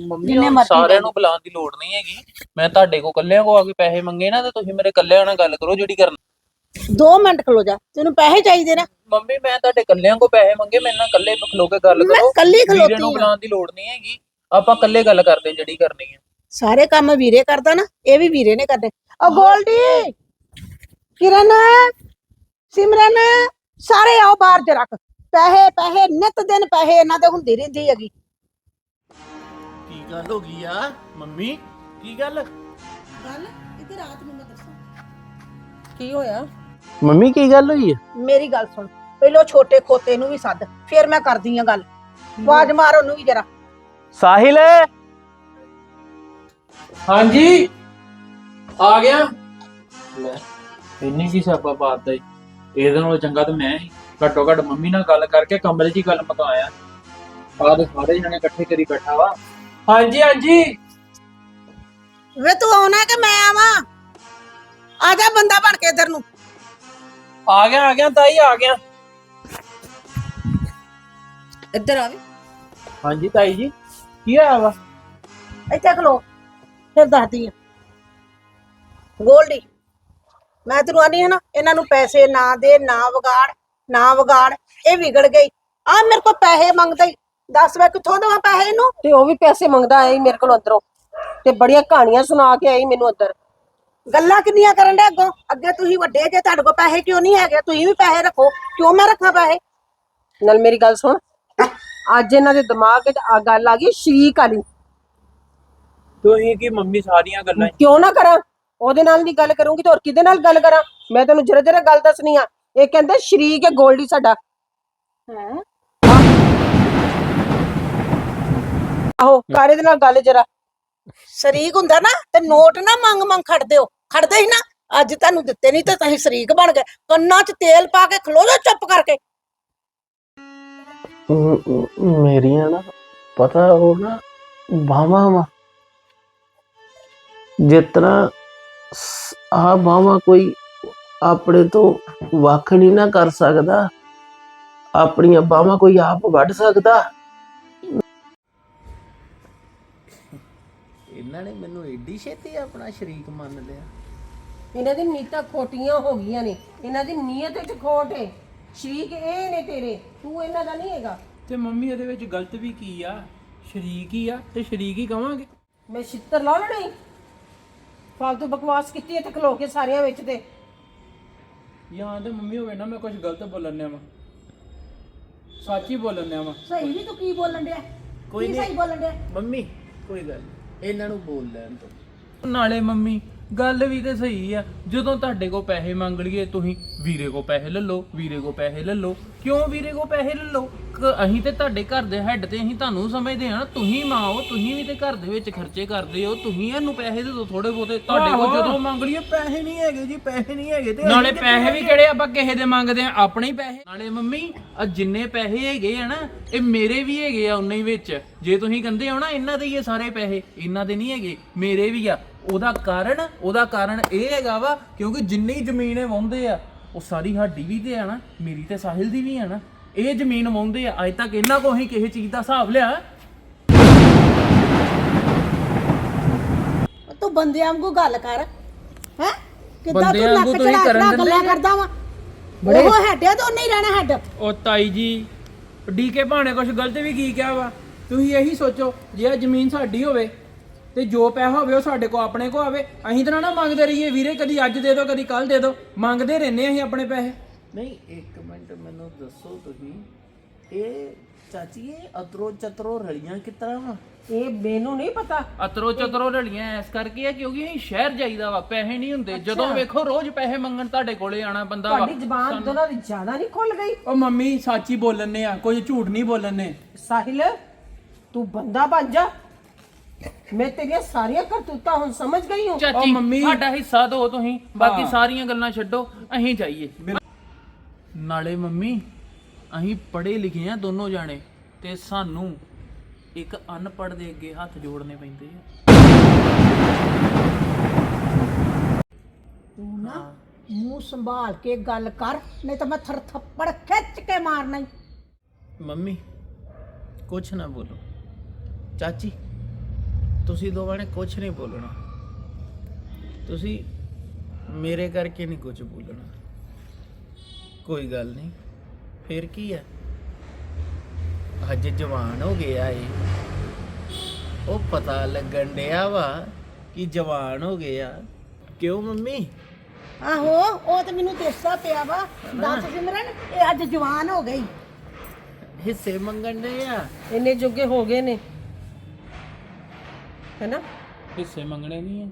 ਮੰਮੀ ਜਿੰਨੇ ਹੁਣ ਮਰਜ਼ੀ ਸਾਰਿਆਂ ਨੂੰ ਬੁਲਾਉਣ ਦੀ ਲੋੜ ਨਹੀਂ ਹੈਗੀ। ਮੈਂ ਤੁਹਾਡੇ ਕੋ ਕੱਲਿਆਂ ਕੋ ਆ ਕੇ ਪੈਸੇ ਮੰਗੇ ਨਾ ਤੇ ਤੁਸੀਂ ਮੇਰੇ ਕੱਲਿਆਂ ਨਾਲ ਗੱਲ ਕਰੋ ਜਿਹੜੀ ਕਰਨੀ। 2 ਮਿੰਟ ਖਲੋ ਜਾ ਤੈਨੂੰ ਪੈਸੇ ਚਾਹੀਦੇ ਨਾ। ਮੰਮੀ ਮੈਂ ਤੁਹਾਡੇ ਕੱਲਿਆਂ ਕੋ ਪੈਸੇ ਮੰਗੇ ਮੇਰੇ ਨਾਲ ਕੱਲੇ ਖਲੋ ਕੇ ਗੱਲ ਮੈਂ ਕਰੋ। ਕੱਲੀ ਵੀਰੇ ਖਲੋਤੀ ਨੂੰ ਆ। ਬੁਲਾਉਣ ਦੀ ਲੋੜ ਨਹੀਂ ਹੈਗੀ। ਆਪਾਂ ਕੱਲੇ ਗੱਲ ਕਰਦੇ ਜਿਹੜੀ ਕਰਨੀ ਹੈ। ਸਾਰੇ ਕੰਮ ਵੀਰੇ ਕਰਦਾ ਨਾ ਇਹ ਵੀ ਵੀਰੇ ਨੇ ਕਰਨੇ ਓ ਗੋਲਡੀ ਕਿਰਨ ਸਿਮਰਨ ਸਾਰੇ ਆਓ ਬਾਹਰ ਚ ਰੱਖ। ਪੈਸੇ ਪੈਸੇ ਨਿਤ ਦਿਨ ਪੈਸੇ ਇਹਨਾਂ ਤੇ ਹੁੰਦੀ ਰਹਿੰਦੀ ਹੈਗੀ। ਕੀ ਗੱਲ ਹੋ ਗਈ ਆ? ਮੰਮੀ ਕੀ ਗੱਲ? ਗੱਲ ਇੱਧਰ ਰਾਤ ਨੂੰ ਮੈਂ ਦੱਸਾਂ। ਕੀ ਹੋਇਆ? ਮੰਮੀ ਕੀ ਗੱਲ ਹੋਈ ਹੈ ਮੇਰੀ ਗੱਲ ਸੁਣ। ਪਹਿਲਾਂ ਛੋਟੇ ਖੋਤੇ ਨੂੰ ਵੀ ਸੱਦ ਫਿਰ ਮੈਂ ਕਰਦੀ ਆ ਗੱਲ। ਆਵਾਜ਼ ਮਾਰ ਉਹਨੂੰ ਵੀ ਜਰਾ। ਸਾਹਿਲ! ਹਾਂਜੀ? ਆ ਗਿਆ? ਲੈ ਇੰਨੀ ਕੀ ਸਾਬਾ ਬਾਤ ਹੈ ਇਹਦੇ ਨਾਲੋਂ ਚੰਗਾ ਤਾਂ ਮੈਂ ਹੀ ਘੱਟੋ ਘੱਟ ਮੰਮੀ ਨਾਲ ਗੱਲ ਕਰਕੇ ਕਮਰੇ 'ਚ ਹੀ ਗੱਲ ਮਕਾਇਆ ਆਹ ਸਾਰੇ ਜਣੇ ਇਕੱਠੇ ਕਰੀ ਬੈਠਾ ਵਾ। ਹਾਂਜੀ ਹਾਂਜੀ। ਵੇ ਤੂੰ ਆਉਣਾ ਕਿ ਮੈਂ ਆਵਾਂ? ਆ ਜਾ ਬੰਦਾ ਬਣ ਕੇ ਇੱਧਰ ਨੂੰ। ਆ ਗਿਆ ਆ ਗਿਆ ਤਾਈ ਆ ਗਿਆ। ਇੱਧਰ ਆਵੇ ਹਾਂਜੀ ਤਾਈ ਜੀ ਕੀ ਹੋਇਆ ਵਾ? ਇੱਥੇ ਖਲੋ ਫਿਰ ਦੱਸਦੀ ਆ। ਗੋਲਡੀ ਮੈਂ ਤੈਨੂੰ ਆਨੀ ਹੈ ਨਾ ਇਹਨਾਂ ਨੂੰ ਪੈਸੇ ਨਾ ਦੇ ਨਾ ਵਿਗਾੜ ਨਾ ਵਿਗਾੜ ਇਹ ਵਿਗੜ ਗਈ। ਆ ਮੇਰੇ ਕੋਲ ਪੈਸੇ ਮੰਗਦਾ ਈ। ਦੱਸ ਮੈਂ ਕਿੱਥੋਂ ਦੇਵਾਂ ਪੈਸੇ ਇਹਨੂੰ? ਤੇ ਉਹ ਵੀ ਪੈਸੇ ਮੰਗਦਾ ਆਇਆ ਸੀ ਮੇਰੇ ਕੋਲ ਅੰਦਰੋਂ। ਤੇ ਬੜੀਆਂ ਕਹਾਣੀਆਂ ਸੁਣਾ ਕੇ ਆਈ ਮੈਨੂੰ ਅੰਦਰ। ਗੱਲਾਂ ਕਿੰਨੀਆਂ ਕਰਨ ਦੇ ਅੱਗੋਂ? ਅੱਗੇ ਤੁਸੀਂ ਵੱਡੇ ਜੇ ਤੁਹਾਡੇ ਕੋਲ ਪੈਸੇ ਕਿਉਂ ਨਹੀਂ ਹੈਗੇ? ਤੁਸੀਂ ਵੀ ਪੈਸੇ ਰੱਖੋ। ਕਿਉਂ ਮੈਂ ਰੱਖਾਂ ਪੈਸੇ? ਨਾਲ ਮੇਰੀ ਗੱਲ ਸੁਣ। ਅੱਜ ਇਹਨਾਂ ਦੇ ਦਿਮਾਗ 'ਚ ਆ ਗੱਲ ਆ ਗਈ ਸ਼ਰੀਕ ਵਾਲੀ। ਤੁਸੀਂ ਕੀ ਮੰਮੀ ਸਾਰੀਆਂ ਗੱਲਾਂ ਕਿਉਂ ਨਾ ਕਰਾਂ? ਉਹਦੇ ਨਾਲ ਨਹੀਂ ਗੱਲ ਕਰੂੰਗੀ ਤੇ ਹੋਰ ਕਿਹਦੇ ਨਾਲ ਗੱਲ ਕਰਾਂ? ਮੈਂ ਤੈਨੂੰ ਜਰਾ ਜਰਾ ਗੱਲ ਦੱਸਣੀ ਆ। ਇਹ ਕਹਿੰਦੇ ਸ਼ਰੀਕ ਹੈ ਗੋਲਡੀ ਸਾਡਾ। ਹੈ? ਆਹੋ ਕਾਰੇ ਦੇ ਨਾਲ ਗੱਲ ਜਰਾ। ਸ਼ਰੀਕ ਹੁੰਦਾ ਨਾ, ਤੇ ਨੋਟ ਨਾ ਮੰਗ ਮੰਗ ਖੜਦੇ ਹੋ ਖੜਦੇ ਹੀ ਨਾ, ਅੱਜ ਤੁਹਾਨੂੰ ਦਿੱਤੇ ਨਹੀਂ ਤੇ ਤੁਸੀਂ ਸ਼ਰੀਕ ਬਣ ਗਏ। ਕੰਨਾਂ 'ਚ ਤੇਲ ਪਾ ਕੇ ਖਲੋ ਜਾ ਚੁੱਪ ਕਰਕੇ। ਮ- ਮ- ਮੇਰੀਆਂ ਨਾ, ਪਤਾ ਉਹ ਨਾ ਬਾਵਾ ਵਾ। ਜਿਤਨਾ ਆ ਬਾਵਾ ਕੋਈ ਆਪਣੇ ਤੋਂ ਵੱਖ ਨਹੀਂ ਨਾ ਕਰ ਸਕਦਾ। ਆਪਣੀਆਂ ਬਾਵਾ ਕੋਈ ਆਪ ਵੱਢ ਸਕਦਾ। ਇਹਨਾਂ ਨੇ ਮੈਨੂੰ ਏਡੀ ਛੇਤੀ ਆਪਣਾ ਸ਼ਰੀਕ ਮੰਨ ਲਿਆ। ਇਹਨਾਂ ਦੀ ਨੀਤਾਂ ਖੋਟੀਆਂ ਹੋ ਗਈਆਂ ਨੇ। ਇਹਨਾਂ ਦੀ ਨੀਅਤ ਵਿੱਚ ਖੋਟ ਹੈ ਸ਼ਰੀਕ ਇਹ ਨੇ ਤੇਰੇ। ਤੂੰ ਇਹਨਾਂ ਦਾ ਨਹੀਂ ਹੈਗਾ। ਤੇ ਮੰਮੀ ਇਹਦੇ ਵਿੱਚ ਗਲਤ ਵੀ ਕੀ ਆ? ਸ਼ਰੀਕ ਹੀ ਆ ਤੇ ਸ਼ਰੀਕ ਹੀ ਕਵਾਂਗੇ। ਮੈਂ ਛਿੱਤਰ ਲਾ ਲੈਣੀ ਫਾਲਤੂ ਬਕਵਾਸ ਕੀਤੀ ਇੱਥੇ ਖਲੋ ਕੇ ਸਾਰਿਆਂ ਵਿੱਚ ਤੇ। ਜਾਂ ਤੇ ਮੰਮੀ ਹੋਵੇ ਨਾ ਮੈਂ ਕੁਝ ਗਲਤ ਬੋਲਣਿਆ ਵਾ। ਸੱਚ ਹੀ ਬੋਲਣਿਆ ਵਾ। ਸਹੀ ਵੀ ਤੂੰ ਕੀ ਬੋਲਣ ਡਿਆ? ਕੋਈ ਕੀ ਨਹੀਂ। ਸਹੀ ਬੋਲਣ ਡਿਆ? ਮੰਮੀ ਕੋਈ ਗੱਲ ਨੀ, ਇਹਨਾਂ ਨੂੰ ਬੋਲ ਲੈਣ ਤੋਂ ਨਾਲੇ ਮੰਮੀ ਗੱਲ ਵੀ ਤੇ ਸਹੀ ਆ ਜਦੋਂ ਤੁਹਾਡੇ ਕੋ ਪੈਸੇ ਮੰਗ ਲਈਏ ਤੁਸੀਂ ਵੀਰੇ ਕੋ ਪੈਸੇ ਲੈ ਲਓ ਵੀਰੇ ਕੋ ਪੈਸੇ ਲੈ ਲਓ। ਕਿਉਂ ਵੀਰੇ ਕੋ ਪੈਸੇ ਲੈ ਲਓ? ਕ- ਅਸੀਂ ਤੇ ਤੁਹਾਡੇ ਘਰ ਦੇ ਹੈੱਡ ਤੇ ਅਸੀਂ ਤੁਹਾਨੂੰ ਸਮਝਦੇ ਹਾਂ ਨਾ ਤੁਸੀਂ ਮਾਂ ਹੋ ਤੁਸੀਂ ਵੀ ਤੇ ਘਰ ਦੇ ਵਿੱਚ ਖਰਚੇ ਕਰਦੇ ਹੋ ਤੁਸੀਂ ਇਹਨੂੰ ਪੈਸੇ ਦੇ ਦਿਓ ਥੋੜੇ ਬਹੁਤੇ ਤੁਹਾਡੇ ਕੋ ਜਦੋਂ ਮੰਗ ਲਈਏ ਪੈਸੇ ਨਹੀਂ ਹੈਗੇ ਜੀ ਪੈਸੇ ਨਹੀਂ ਹੈਗੇ ਤੇ ਨਾਲੇ ਪੈਸੇ ਵੀ ਕਿਹੜੇ ਆਪਾਂ ਕਿਸੇ ਦੇ ਮੰਗਦੇ ਆ ਆਪਣੇ ਹੀ ਪੈਸੇ। ਨਾਲੇ ਮੰਮੀ ਆ ਜਿੰਨੇ ਪੈਸੇ ਹੈਗੇ ਆ ਨਾ ਇਹ ਮੇਰੇ ਵੀ ਹੈਗੇ ਆ ਉਨੇ ਹੀ ਵਿੱਚ। ਜੇ ਤੁਸੀਂ ਕਹਿੰਦੇ ਹੋ ਨਾ ਇਹਨਾਂ ਦੇ ਹੀ ਇਹ ਸਾਰੇ ਪੈਸੇ ਇਹਨਾਂ ਦੇ ਨਹੀਂ ਹੈਗੇ ਮੇਰੇ ਵੀ ਆ। ਉਹਦਾ ਕਾਰਨ ਉਹਦਾ ਕਾਰਨ ਇਹ ਹੈਗਾ ਵਾ ਕਿਉਂਕਿ ਜਿੰਨੀ ਜ਼ਮੀਨ ਇਹ ਵਾਹੁੰਦੇ ਆ ਉਹ ਸਾਰੀ ਸਾਡੀ ਵੀ ਤੇ ਆ ਨਾ ਮੇਰੀ ਤੇ ਸਾਹਿਲ ਦੀ ਵੀ ਆ ਨਾ ਇਹ ਜ਼ਮੀਨ ਵਾਹੁੰਦੇ ਆ ਅੱਜ ਤੱਕ ਇਹਨਾਂ ਕੋ ਹੀ ਕਿਸੇ ਚੀਜ਼ ਦਾ ਹਿਸਾਬ ਲਿਆ। ਤੂੰ ਬੰਦਿਆਂ ਵਾਂਗੂ ਗੱਲ ਕਰ ਹੈ? ਕਿੱਦਾਂ ਤੂੰ ਬੰਦਿਆਂ ਵਾਂਗੂ ਲੱਕ ਤੁਸੀਂ ਚੜਾ ਕਰਨ ਚੜਾ ਦਿੰਦੇ ਗੱਲਾਂ ਜੇ। ਕਰਦਾ ਵਾ? ਉਹ ਹੈਡਿਆ ਤਾਂ ਉਹਨੇ ਹੀ ਰਹਿਣਾ ਹੈਡ। ਉਹ ਤਾਈ ਜੀ ਡੀਕੇ ਭਾਣੇ ਕੁਝ ਗਲਤ ਵੀ ਕੀ ਕਿਹਾ ਵਾ? ਤੁਸੀਂ ਇਹੀ ਸੋਚੋ ਜੇ ਇਹ ਜ਼ਮੀਨ ਸਾਡੀ ਹੋਵੇ ਤੇ ਜੋ ਪੈਸਾ ਹੋਵੇ ਉਹ ਸਾਡੇ ਕੋ ਆਪਣੇ ਕੋ ਆਵੇ। ਅਸੀਂ ਤਾਂ ਨਾ ਮੰਗਦੇ ਰਹੀਏ। ਵੀਰੇ ਕਦੀ ਅੱਜ ਦੇ ਦਿਓ ਕਦੀ ਕੱਲ ਦੇ ਦਿਓ। ਮੰਗਦੇ ਰਹਿੰਦੇ ਅਸੀਂ ਆਪਣੇ ਪੈਸੇ। ਨਹੀਂ ਇੱਕ ਮਿੰਟ ਮੈਨੂੰ ਦੱਸੋ ਤੁਸੀਂ। ਇਹ ਚਾਚੀ ਇਹ ਅਤਰੋ ਚਤਰੋ ਰਲੀਆਂ ਕਿਸ ਤਰ੍ਹਾਂ ਵਾ? ਇਹ ਮੈਨੂੰ ਨਹੀਂ ਪਤਾ। ਅਤਰੋ ਚਤਰੋ ਰਲੀਆਂ ਇਸ ਕਰਕੇ ਆ ਕਿਉਂਕਿ ਅਸੀਂ ਸ਼ਹਿਰ ਜਾਈਦਾ ਵਾ ਪੈਸੇ ਨਹੀਂ ਹੁੰਦੇ। ਜਦੋਂ ਵੇਖੋ ਰੋਜ਼ ਪੈਸੇ ਮੰਗਣ ਤੁਹਾਡੇ ਕੋਲੇ ਆਣਾ ਬੰਦਾ ਵਾ। ਤੁਹਾਡੀ ਜ਼ਬਾਨ ਦੋਨਾਂ ਦੀ ਜ਼ਿਆਦਾ ਨਹੀਂ ਖੁੱਲ ਗਈ। ਉਹ ਮੰਮੀ ਸੱਚ ਬੋਲਣੇ ਆ। ਕੋਈ ਝੂਠ ਨਹੀਂ ਬੋਲਣੇ ਸਾਹਿਲ ਤੂੰ ਬੰਦਾ ਬਣ ਜਾ। ਮੈਂ ਤੇਰੀਆਂ ਸਾਰੀਆਂ ਕਰਤੂਤਾਂ ਹੁਣ ਸਮਝ ਗਈ ਹਾਂ। ਚਾਚੀ ਮੰਮੀ। ਸਾਡਾ ਹਿੱਸਾ ਦਿਓ ਤੁਸੀਂ ਬਾਕੀ ਸਾਰੀਆਂ ਗੱਲਾਂ ਛੱਡੋ ਅਸੀਂ ਜਾਈਏ। ਨਾਲੇ ਮੰਮੀ ਅਸੀਂ ਪੜ੍ਹੇ ਲਿਖੇ ਆ ਦੋਨੋਂ ਜਾਣੇ ਤੇ ਸਾਨੂੰ ਇੱਕ ਅਨਪੜ੍ਹ ਦੇ ਅੱਗੇ ਹੱਥ ਜੋੜਨੇ ਪੈਂਦੇ ਆ। ਤੂੰ ਨਾ ਮੂੰਹ ਸੰਭਾਲ ਕੇ ਗੱਲ ਕਰ ਨਹੀਂ ਤਾਂ ਮੈਂ ਥਰ ਥੱਪੜ ਖਿੱਚ ਕੇ ਮਾਰਨਾ ਈ। ਮੰਮੀ ਕੁਛ ਨਾ ਬੋਲੋ। ਚਾਚੀ ਤੁਸੀਂ ਦੋਵਾਂ ਨੇ ਕੁਛ ਨਹੀਂ ਬੋਲਣਾ। ਤੁਸੀਂ ਮੇਰੇ ਕਰਕੇ ਨਹੀਂ ਕੁਝ ਬੋਲਣਾ। ਕੋਈ ਗੱਲ ਨਹੀਂ। ਫਿਰ ਕੀ ਹੈ ਅੱਜ ਜਵਾਨ ਹੋ ਗਿਆ ਏ। ਉਹ ਪਤਾ ਲੱਗਣ ਡਿਆ ਵਾ ਕਿ ਜਵਾਨ ਹੋ ਗਿਆ। ਕਿਉਂ ਮੰਮੀ? ਆਹੋ ਉਹ ਤੇ ਮੈਨੂੰ ਦਿਸਦਾ ਪਿਆ ਵਾ। ਦੱਸ ਸਿਮਰਨ ਇਹ ਅੱਜ ਜਵਾਨ ਹੋ ਗਈ। ਹਿੱਸੇ ਮੰਗਣ ਦੇ ਆ। ਇੰਨੇ ਜੋਗੇ ਹੋ ਗਏ ਨੇ। ਹੈਨਾ? ਹਿੱਸੇ ਮੰਗਣੇ ਨਹੀਂ ਆ।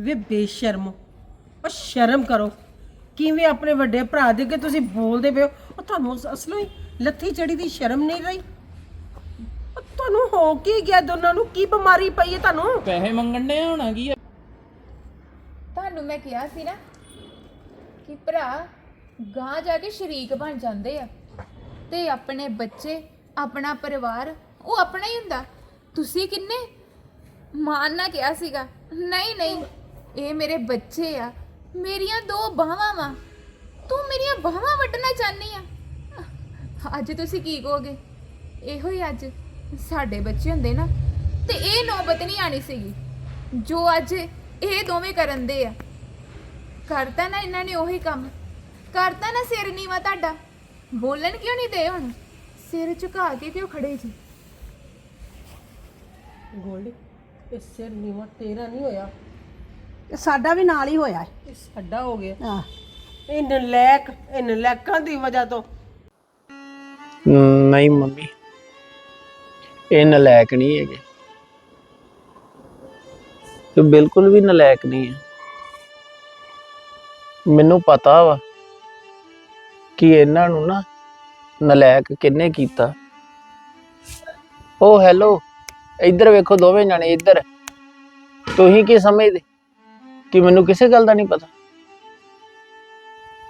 ਵੇ ਬੇਸ਼ਰਮ ਉਹ ਸ਼ਰਮ ਕਰੋ। ਕਿਵੇਂ ਆਪਣੇ ਵੱਡੇ ਭਰਾ ਦੇ ਅੱਗੇ ਤੁਸੀਂ ਬੋਲਦੇ ਪਏ ਹੋ? ਉਹ ਤੁਹਾਨੂੰ ਅਸ- ਅਸਲੋਂ ਹੀ ਲੱਥੀ ਚੜੀ ਦੀ ਸ਼ਰਮ ਨਹੀਂ ਰਹੀ? ਉਹ ਤੁਹਾਨੂੰ ਹੋ ਕੀ ਗਿਆ ਦੋਨਾਂ ਨੂੰ? ਕੀ ਬਿਮਾਰੀ ਪਈ ਹੈ ਤੁਹਾਨੂੰ? ਪੈਸੇ ਮੰਗਣ ਹੋਣਾ ਕੀ ਆ? ਤੁਹਾਨੂੰ ਮੈਂ ਕਿਹਾ ਸੀ ਨਾ ਕਿ ਭਰਾ ਗਾਂ ਜਾ ਕੇ ਸ਼ਰੀਕ ਬਣ ਜਾਂਦੇ ਆ। ਤੇ ਆਪਣੇ ਬੱਚੇ ਆਪਣਾ ਪਰਿਵਾਰ ਉਹ ਆਪਣਾ ਹੀ ਹੁੰਦਾ। ਤੁਸੀਂ ਕਿੰਨੇ? ਮਾਨ ਨਾ ਕਿਹਾ ਸੀਗਾ, ਨਹੀਂ ਨਹੀਂ, ਇਹ ਮੇਰੇ ਬੱਚੇ ਆ। ਮੇਰੀਆਂ ਦੋ ਬਾਹਾਂ ਵਾ। ਤੂੰ ਮੇਰੀਆਂ ਬਾਹਾਂ ਵੱਢਣਾ ਚਾਹਨੀ ਆ? ਅੱਜ ਤੁਸੀਂ ਕੀ ਕਹੋਗੇ? ਇਹੋ ਹੀ ਅੱਜ ਸਾਡੇ ਬੱਚੇ ਹੁੰਦੇ ਨਾ, ਤੇ ਇਹ ਨੌਬਤ ਨਹੀਂ ਆਣੀ ਸੀਗੀ, ਜੋ ਅੱਜ ਇਹ ਦੋਵੇਂ ਕਰਨ ਦੇ ਆ। ਕਰਤਾ ਨਾ ਇਹਨਾਂ ਨੇ ਉਹੀ ਕੰਮ। ਕਰਤਾ ਨਾ ਸਿਰ ਨੀਵਾ ਤੁਹਾਡਾ। ਬੋਲਣ ਕਿਉਂ ਨਹੀਂ ਦੇ ਹੁਣ? ਸਿਰ ਝੁਕਾ ਕੇ ਕਿਉਂ ਖੜੇ ਜੀ? ਗੋਲਡੀ ਇਹ ਸਿਰ ਨੀਵਾ ਤੇਰਾ ਨਹੀਂ ਹੋਇਆ। ਇਹ ਸਾਡਾ ਵੀ ਨਾਲ ਹੀ ਹੋਇਆ ਹੈ। ਇਹ ਸਾਡਾ ਹੋ ਗਿਆ। ਆਹ ਇਹ ਨਲਾਇਕ ਇਹ ਦੀ ਵਜ੍ਹਾ ਤੋਂ। ਨਹੀਂ ਮੰਮੀ ਇਹ ਨਲਾਇਕ ਨਹੀਂ ਹੈਗੇ। ਇਹ ਬਿਲਕੁਲ ਵੀ ਨਲਾਇਕ ਨਹੀਂ ਹੈ। ਮੈਨੂੰ ਪਤਾ ਵਾ ਕਿ ਇਹਨਾਂ ਨੂੰ ਨਾ ਨਲਾਇਕ ਕਿੰਨੇ ਕੀਤਾ। ਉਹ ਹੈਲੋ ਇੱਧਰ ਵੇਖੋ ਦੋਵੇਂ ਜਾਣੇ ਇੱਧਰ। ਤੁਸੀਂ ਕੀ ਸਮਝਦੇ? ਕਿ ਮੈਨੂੰ ਕਿਸੇ ਗੱਲ ਦਾ ਨਹੀਂ ਪਤਾ?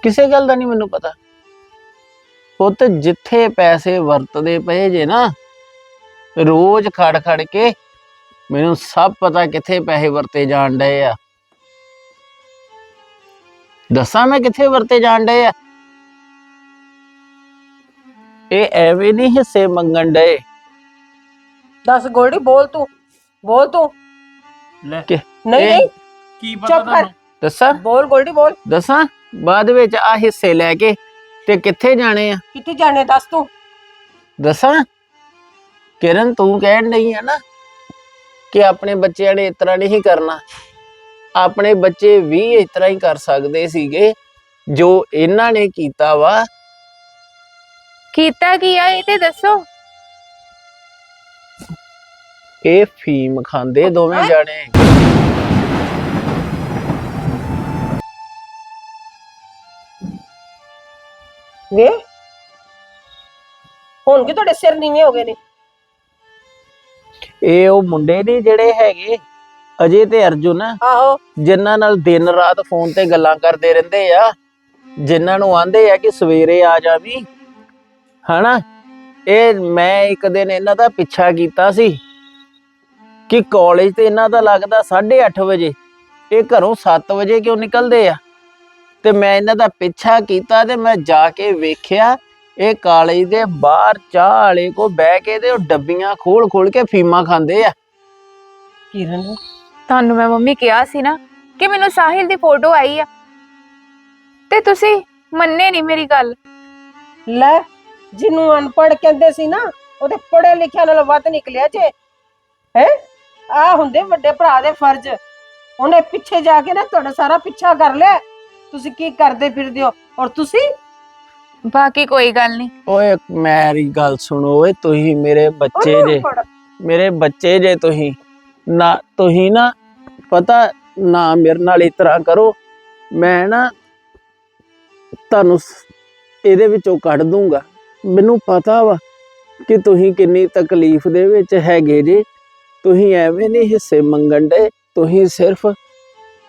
ਕਿਸੇ ਗੱਲ ਦਾ ਨਹੀਂ ਮੈਨੂੰ ਪਤਾ? ਪੁੱਤ, ਜਿੱਥੇ ਪੈਸੇ ਵਰਤਦੇ ਪਏ ਜੇ ਨਾ, ਰੋਜ਼ ਖੜ ਖੜ ਕੇ ਮੈਨੂੰ ਸਭ ਪਤਾ ਕਿੱਥੇ ਪੈਸੇ ਵਰਤੇ ਜਾਣ ਡਏ ਆ। ਦੱਸਾਂ ਮੈਂ ਕਿੱਥੇ ਵਰਤੇ ਜਾਣ ਡਏ ਆ? ਇਹ ਐਵੇਂ ਨਹੀਂ ਹਿੱਸੇ ਮੰਗਣ ਡਏ। ਦੱਸ ਗੋਲਡੀ ਬੋਲ ਤੂੰ ਬੋਲ ਤੂੰ। ਲੈ। ਕਿ ਨਹੀਂ ਇਹ- ਨਹੀਂ। ਕੀ ਪਤਾ ਚੁੱਪ ਕਰ। ਤੁਹਾਨੂੰ? ਦੱਸਾਂ? ਬੋਲ ਗੋਲਡੀ ਬੋਲ। ਦੱਸਾਂ? ਬਾਅਦ ਵਿੱਚ ਆ ਹਿੱਸੇ ਲੈ ਕੇ ਤੇ ਕਿੱਥੇ ਜਾਣੇ ਆ? ਕਿੱਥੇ ਜਾਣੇ ਦੱਸ ਤੂੰ। ਦੱਸਾਂ? ਕਿਰਨ ਤੂੰ ਕਹਿਣ ਨਹੀਂ ਆ ਨਾ ਕਿ ਆਪਣੇ ਬੱਚਿਆਂ ਨੇ ਇਸ ਤਰ੍ਹਾਂ ਨਹੀਂ ਕਰਨਾ। ਆਪਣੇ ਬੱਚੇ ਵੀ ਇਸ ਤਰ੍ਹਾਂ ਹੀ ਕਰ ਸਕਦੇ ਸੀਗੇ ਜੋ ਇਹਨਾਂ ਨੇ ਕੀਤਾ ਵਾ। ਕੀਤਾ ਕੀ ਆ ਇਹ ਤੇ ਦੱਸੋ। ਇਹ ਫੀਮ ਖਾਂਦੇ ਦੋਵੇਂ ਜਾਣੇ। ਵੇ ਹੁਣ ਕਿ ਤੁਹਾਡੇ ਸਿਰ ਨੀਵੇਂ ਹੋ ਗਏ ਨੇ? ਇਹ ਉਹ ਮੁੰਡੇ ਨੇ ਜਿਹੜੇ ਹੈਗੇ ਅਜੇ ਤੇ ਅਰਜੁਨ ਆਹੋ। ਜਿਨ੍ਹਾਂ ਨਾਲ ਦਿਨ ਰਾਤ ਫੋਨ ਤੇ ਗੱਲਾਂ ਕਰਦੇ ਰਹਿੰਦੇ ਆ ਜਿਨ੍ਹਾਂ ਨੂੰ ਆਂਦੇ ਆ ਕਿ ਸਵੇਰੇ ਆ ਜਾਵੀਂ ਹਨਾ? ਇਹ ਮੈਂ ਇੱਕ ਦਿਨ ਇਹਨਾਂ ਦਾ ਪਿੱਛਾ ਕੀਤਾ ਸੀ। ਕਿ ਕਾਲਜ ਤੇ ਇਹਨਾਂ ਦਾ ਲੱਗਦਾ 8:30 ਵਜੇ। ਇਹ ਘਰੋਂ 7 ਵਜੇ ਕਿਉਂ ਨਿਕਲਦੇ ਆ? ਤੇ ਮੈਂ ਇਹਨਾਂ ਦਾ ਪਿੱਛਾ ਕੀਤਾ ਤੇ ਮੈਂ ਜਾ ਕੇ ਵੇਖਿਆ ਇਹ ਕਾਲਜ ਦੇ ਬਾਹਰ ਚਾਹ ਵਾਲੇ ਕੋ ਬਹਿ ਕੇ ਤੇ ਉਹ ਡੱਬੀਆਂ ਖੋਲ ਖੋਲ ਕੇ ਫੀਮਾ ਖਾਂਦੇ ਆ। ਕਿਰਨ ਤੁਹਾਨੂੰ ਮੈਂ ਮੰਮੀ ਕਿਹਾ ਸੀ ਨਾ ਕਿ ਮੈਨੂੰ ਸਾਹਿਲ ਦੀ ਫੋਟੋ ਆਈ ਆ। ਤੇ ਤੁਸੀਂ ਮੰਨੇ ਨਹੀਂ ਮੇਰੀ ਗੱਲ। ਲੈ ਜਿਹਨੂੰ ਅਨਪੜ੍ਹ ਕਹਿੰਦੇ ਸੀ ਨਾ ਉਹਦੇ ਪੜ੍ਹੇ ਲਿਖਿਆ ਨਾਲ ਵੱਧ ਨਿਕਲਿਆ ਜੇ। ਹੈ? ਆ ਹੁੰਦੇ ਵੱਡੇ ਭਰਾ ਦੇ ਫਰਜ਼। ਉਹਨੇ ਪਿੱਛੇ ਜਾ ਕੇ ਨਾ ਤੁਹਾਡਾ ਸਾਰਾ ਪਿੱਛਾ ਕਰ ਲਿਆ। ਤੁਸੀਂ ਕੀ ਕਰਦੇ ਫਿਰਦੇ ਹੋ? ਔਰ ਤੁਸੀਂ? ਬਾਕੀ ਕੋਈ ਗੱਲ ਨਹੀਂ। ਓਏ ਮੇਰੀ ਗੱਲ ਸੁਣੋ ਓਏ ਤੁਸੀਂ ਮੇਰੇ ਬੱਚੇ ਉਹਨੂੰ ਜੇ। ਮੇਰੇ ਬੱਚੇ ਜੇ ਤੁਸੀਂ ਨਾ ਤੁਸੀਂ ਨਾ ਪਤਾ ਨਾ ਮੇਰੇ ਨਾਲ ਇਸ ਤਰ੍ਹਾਂ ਕਰੋ। ਮੈਂ ਨਾ ਤੁਹਾਨੂੰ ਸ- ਇਹਦੇ ਵਿੱਚੋਂ ਕੱਢ ਦੂੰਗਾ। ਮੈਨੂੰ ਪਤਾ ਵਾ ਕਿ ਤੁਸੀਂ ਕਿੰਨੀ ਤਕਲੀਫ ਦੇ ਵਿੱਚ ਹੈਗੇ ਜੇ। ਤੁਸੀਂ ਐਵੇਂ ਨਹੀਂ ਹਿੱਸੇ ਮੰਗਣ ਦੇ ਤੁਸੀਂ ਸਿਰਫ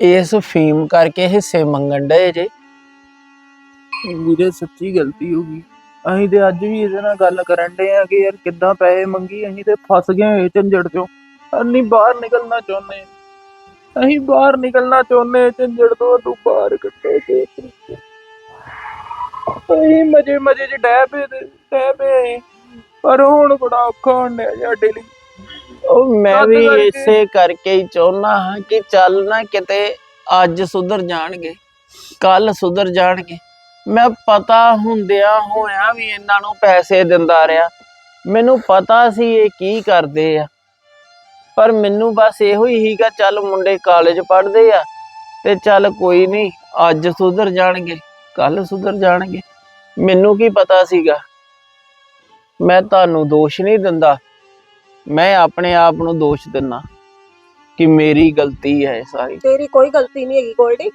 ਇਸ ਫੀਮ ਕਰਕੇ ਹਿੱਸੇ ਮੰਗਣ ਦੇ ਜੇ। ਵੀਰੇ ਸੱਚੀ ਗਲਤੀ ਹੋ ਗਈ। ਅਸੀਂ ਤੇ ਅੱਜ ਵੀ ਇਹਦੇ ਨਾਲ ਗੱਲ ਕਰਨ ਦੇ ਆ ਕਿ ਯਾਰ ਕਿੱਦਾਂ ਪੈਸੇ ਮੰਗੀ, ਅਸੀਂ ਤੇ ਫਸ ਗਏ ਹੋਏ ਝੰਜੜ ਚੋਂ। ਅਸੀਂ ਬਾਹਰ ਨਿਕਲਣਾ ਚਾਹੁੰਦੇ ਅਸੀਂ ਬਾਹਰ ਨਿਕਲਣਾ ਚਾਹੁੰਦੇ ਝੰਜੜ ਤੋਂ, ਤੂੰ ਬਾਹਰ ਕੱਢੇ ਤੇ ਅਸੀਂ ਮਜੇ ਮਜੇ ਚ ਡਹਿ ਪਏ ਡੈ ਪਏ ਪਰ ਹੁਣ ਬੜਾ ਔਖਾ ਹੋਣ ਡਿਆ ਸਾਡੇ ਲਈ। ਉਹ ਮੈਂ ਵੀ ਇਸੇ ਕਰਕੇ ਹੀ ਚਾਹੁੰਦਾ ਹਾਂ ਕਿ ਚੱਲ ਨਾ ਕਿਤੇ ਅੱਜ ਸੁਧਰ ਜਾਣਗੇ ਕੱਲ ਸੁਧਰ ਜਾਣਗੇ। ਮੈਂ ਪਤਾ ਹੁੰਦਿਆਂ ਹੋਇਆਂ ਵੀ ਇਹਨਾਂ ਨੂੰ ਪੈਸੇ ਦਿੰਦਾ ਰਿਹਾ। ਮੈਨੂੰ ਪਤਾ ਸੀ ਇਹ ਕੀ ਕਰਦੇ ਆ। ਪਰ ਮੈਨੂੰ ਬਸ ਇਹੋ ਹੀ ਸੀਗਾ ਚੱਲ ਮੁੰਡੇ ਕਾਲਜ ਪੜ੍ਹਦੇ ਆ ਤੇ ਚੱਲ ਕੋਈ ਨਹੀਂ ਅੱਜ ਸੁਧਰ ਜਾਣਗੇ ਕੱਲ ਸੁਧਰ ਜਾਣਗੇ। ਮੈਨੂੰ ਕੀ ਪਤਾ ਸੀਗਾ? ਮੈਂ ਤੁਹਾਨੂੰ ਦੋਸ਼ ਨਹੀਂ ਦਿੰਦਾ। ਮੈਂ ਆਪਣੇ ਆਪ ਨੂੰ ਦੋਸ਼ ਦਿੰਨਾ ਕਿ ਮੇਰੀ ਗਲਤੀ ਹੈ ਸਾਰੀ। ਤੇਰੀ ਕੋਈ ਗਲਤੀ ਨਹੀਂ ਹੈਗੀ ਗੋਲਡੀ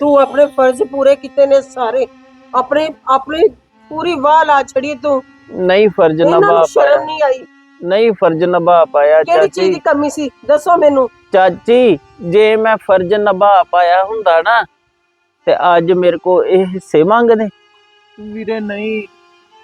ਤੂੰ ਆਪਣੇ ਫਰਜ਼ ਪੂਰੇ ਕੀਤੇ ਨੇ ਸਾਰੇ। ਆਪਣੇ ਆਪਣੀ ਪੂਰੀ ਵਾਹ ਲਾ ਛੜੀ ਤੂੰ। ਨਹੀਂ ਫਰਜ਼ ਇਹਨਾਂ ਨਿਭਾ ਨੂੰ ਸ਼ਰਮ ਪਾਇਆ ਨਹੀਂ ਆਈ। ਨਹੀਂ ਫਰਜ਼ ਨਿਭਾ ਪਾਇਆ ਕਿਹੜੀ ਚੀਜ਼ ਚਾਚੀ ਦੀ ਕਮੀ ਸੀ? ਦੱਸੋ ਮੈਨੂੰ। ਚਾਚੀ ਜੇ ਮੈਂ ਫਰਜ਼ ਨਿਭਾ ਪਾਇਆ ਹੁੰਦਾ ਨਾ ਤੇ ਅੱਜ ਮੇਰੇ ਕੋ ਇਹ ਹਿੱਸੇ ਮੰਗਦੇ। ਵੀਰੇ ਨਹੀਂ।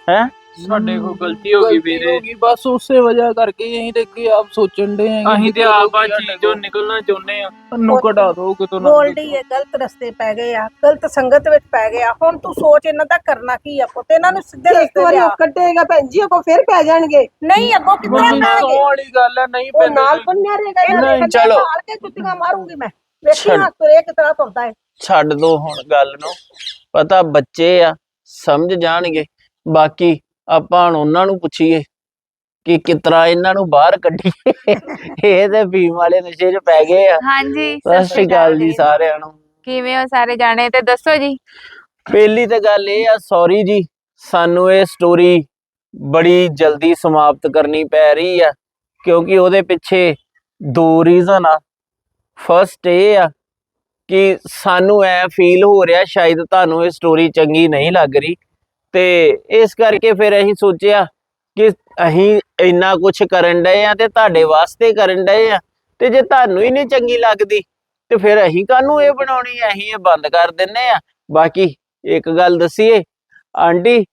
ਹੈਂ? ਸਾਡੇ ਕੋਲ ਗਲਤੀ ਹੋ ਗਈ ਵੀਰੇ। ਹੋ ਗਈ ਬਸ ਉਸੇ ਵਜ੍ਹਾ ਕਰਕੇ ਅਸੀਂ ਤੇ ਅੱਗੇ ਆਪ ਸੋਚਣ ਦੇ ਆਂ ਅਸੀਂ ਤੇ ਆਪ ਆ ਚੀਜ਼ ਚੋਂ ਨਿਕਲਣਾ ਚਾਹੁੰਦੇ ਆ ਨੂੰ ਕਢਾ ਦੋ ਕਿਤੋਂ ਨਾ ਗੋਲਡੀ ਇਹ ਗਲਤ ਰਸਤੇ ਪੈ ਗਏ ਆ ਗਲਤ ਸੰਗਤ ਵਿੱਚ ਪੈ ਗਏ ਆ ਹੁਣ ਤੂੰ ਸੋਚ ਇਹਨਾਂ ਦਾ ਕਰਨਾ ਕੀ ਆ ਪੁੱਤ? ਇਹਨਾਂ ਨੂੰ ਸਿੱਧੇ ਇੱਕ ਰਸਤੇ ਵਾਰੀ ਲਿਆ। ਉਹ ਕੱਟੇਗਾ ਭੈਣ ਜੀ ਉਹ ਫਿਰ ਪੈ ਜਾਣਗੇ। ਨਹੀਂ ਅੱਗੋਂ ਕਿੱਥੇ ਮੰਮੀ ਪੈਣਗੇ ਸੌ ਵਾਲੀ ਗੱਲ ਹੈ ਨਹੀਂ ਉਹ ਪੈਂਦੇ ਨਾਲ ਪੰਨਿਆ ਰਹੇਗਾ ਇਹਨਾਂ ਦੇ ਨਹੀਂ, ਕੰਨਾਂ ਚਲੋ। ਮਾਰ ਕੇ ਜੁੱਤੀਆਂ ਮਾਰੂੰਗੀ ਮੈਂ। ਵੇਖੀ ਛੱਡ। ਹੱਥ ਤੁਰੇ ਕਿਸ ਤਰ੍ਹਾਂ ਤੁਰਦਾ ਹੈ ਛੱਡ ਦੋ ਹੁਣ ਗੱਲ ਨੂੰ। ਪਤਾ ਬੱਚੇ ਆ ਸਮਝ ਜਾਣਗੇ। ਬਾਕੀ ਆਪਾਂ ਹੁਣ ਉਹਨਾਂ ਨੂੰ ਪੁੱਛੀਏ ਕਿ ਕਿਤਰਾ ਇਹਨਾਂ ਨੂੰ ਬਾਹਰ ਕੱਢੀਏ। ਇਹ ਤੇ ਭੀਮ ਵਾਲੇ ਨਸ਼ੇ 'ਚ ਪੈ ਗਏ ਆ। ਹਾਂਜੀ ਸਤਿ ਸ਼੍ਰੀ ਅਕਾਲ ਜੀ ਸਾਰਿਆਂ ਨੂੰ। ਕਿਵੇਂ ਹੋ ਸਾਰੇ ਜਾਣੇ? ਤੇ ਦੱਸੋ ਜੀ। ਪਹਿਲੀ ਤਾਂ ਗੱਲ ਇਹ ਆ ਸੌਰੀ ਜੀ ਸਾਨੂੰ ਇਹ ਸਟੋਰੀ ਬੜੀ ਜਲਦੀ ਸਮਾਪਤ ਕਰਨੀ ਪੈ ਰਹੀ ਆ ਕਿਉਂਕਿ ਉਹਦੇ ਪਿੱਛੇ ਦੋ ਰੀਜ਼ਨ ਆ। ਫਰਸਟ ਇਹ ਆ ਕਿ ਸਾਨੂੰ ਐ ਫੀਲ ਹੋ ਰਿਹਾ ਸ਼ਾਇਦ ਤੁਹਾਨੂੰ ਇਹ ਸਟੋਰੀ ਚੰਗੀ ਨਹੀਂ ਲੱਗ ਰਹੀ। ਤੇ ਇਸ ਕਰਕੇ ਫਿਰ ਅਸੀਂ ਸੋਚਿਆ ਕਿ ਅਸੀਂ ਇੰਨਾ ਕੁਝ ਕਰਨ ਡਏ ਆ ਤੇ ਤੁਹਾਡੇ ਵਾਸਤੇ ਕਰਨ ਡਏ ਆ ਤੇ ਜੇ ਤੁਹਾਨੂੰ ਹੀ ਨਹੀਂ ਚੰਗੀ ਲੱਗਦੀ ਤੇ ਫਿਰ ਅਸੀਂ ਕਾਹਨੂੰ ਇਹ ਬਣਾਉਣੀ ਆ? ਅਸੀਂ ਇਹ ਬੰਦ ਕਰ ਦਿੰਨੇ ਆ। ਬਾਕੀ ਇੱਕ ਗੱਲ ਦਸੀਏ ਆਂਟੀ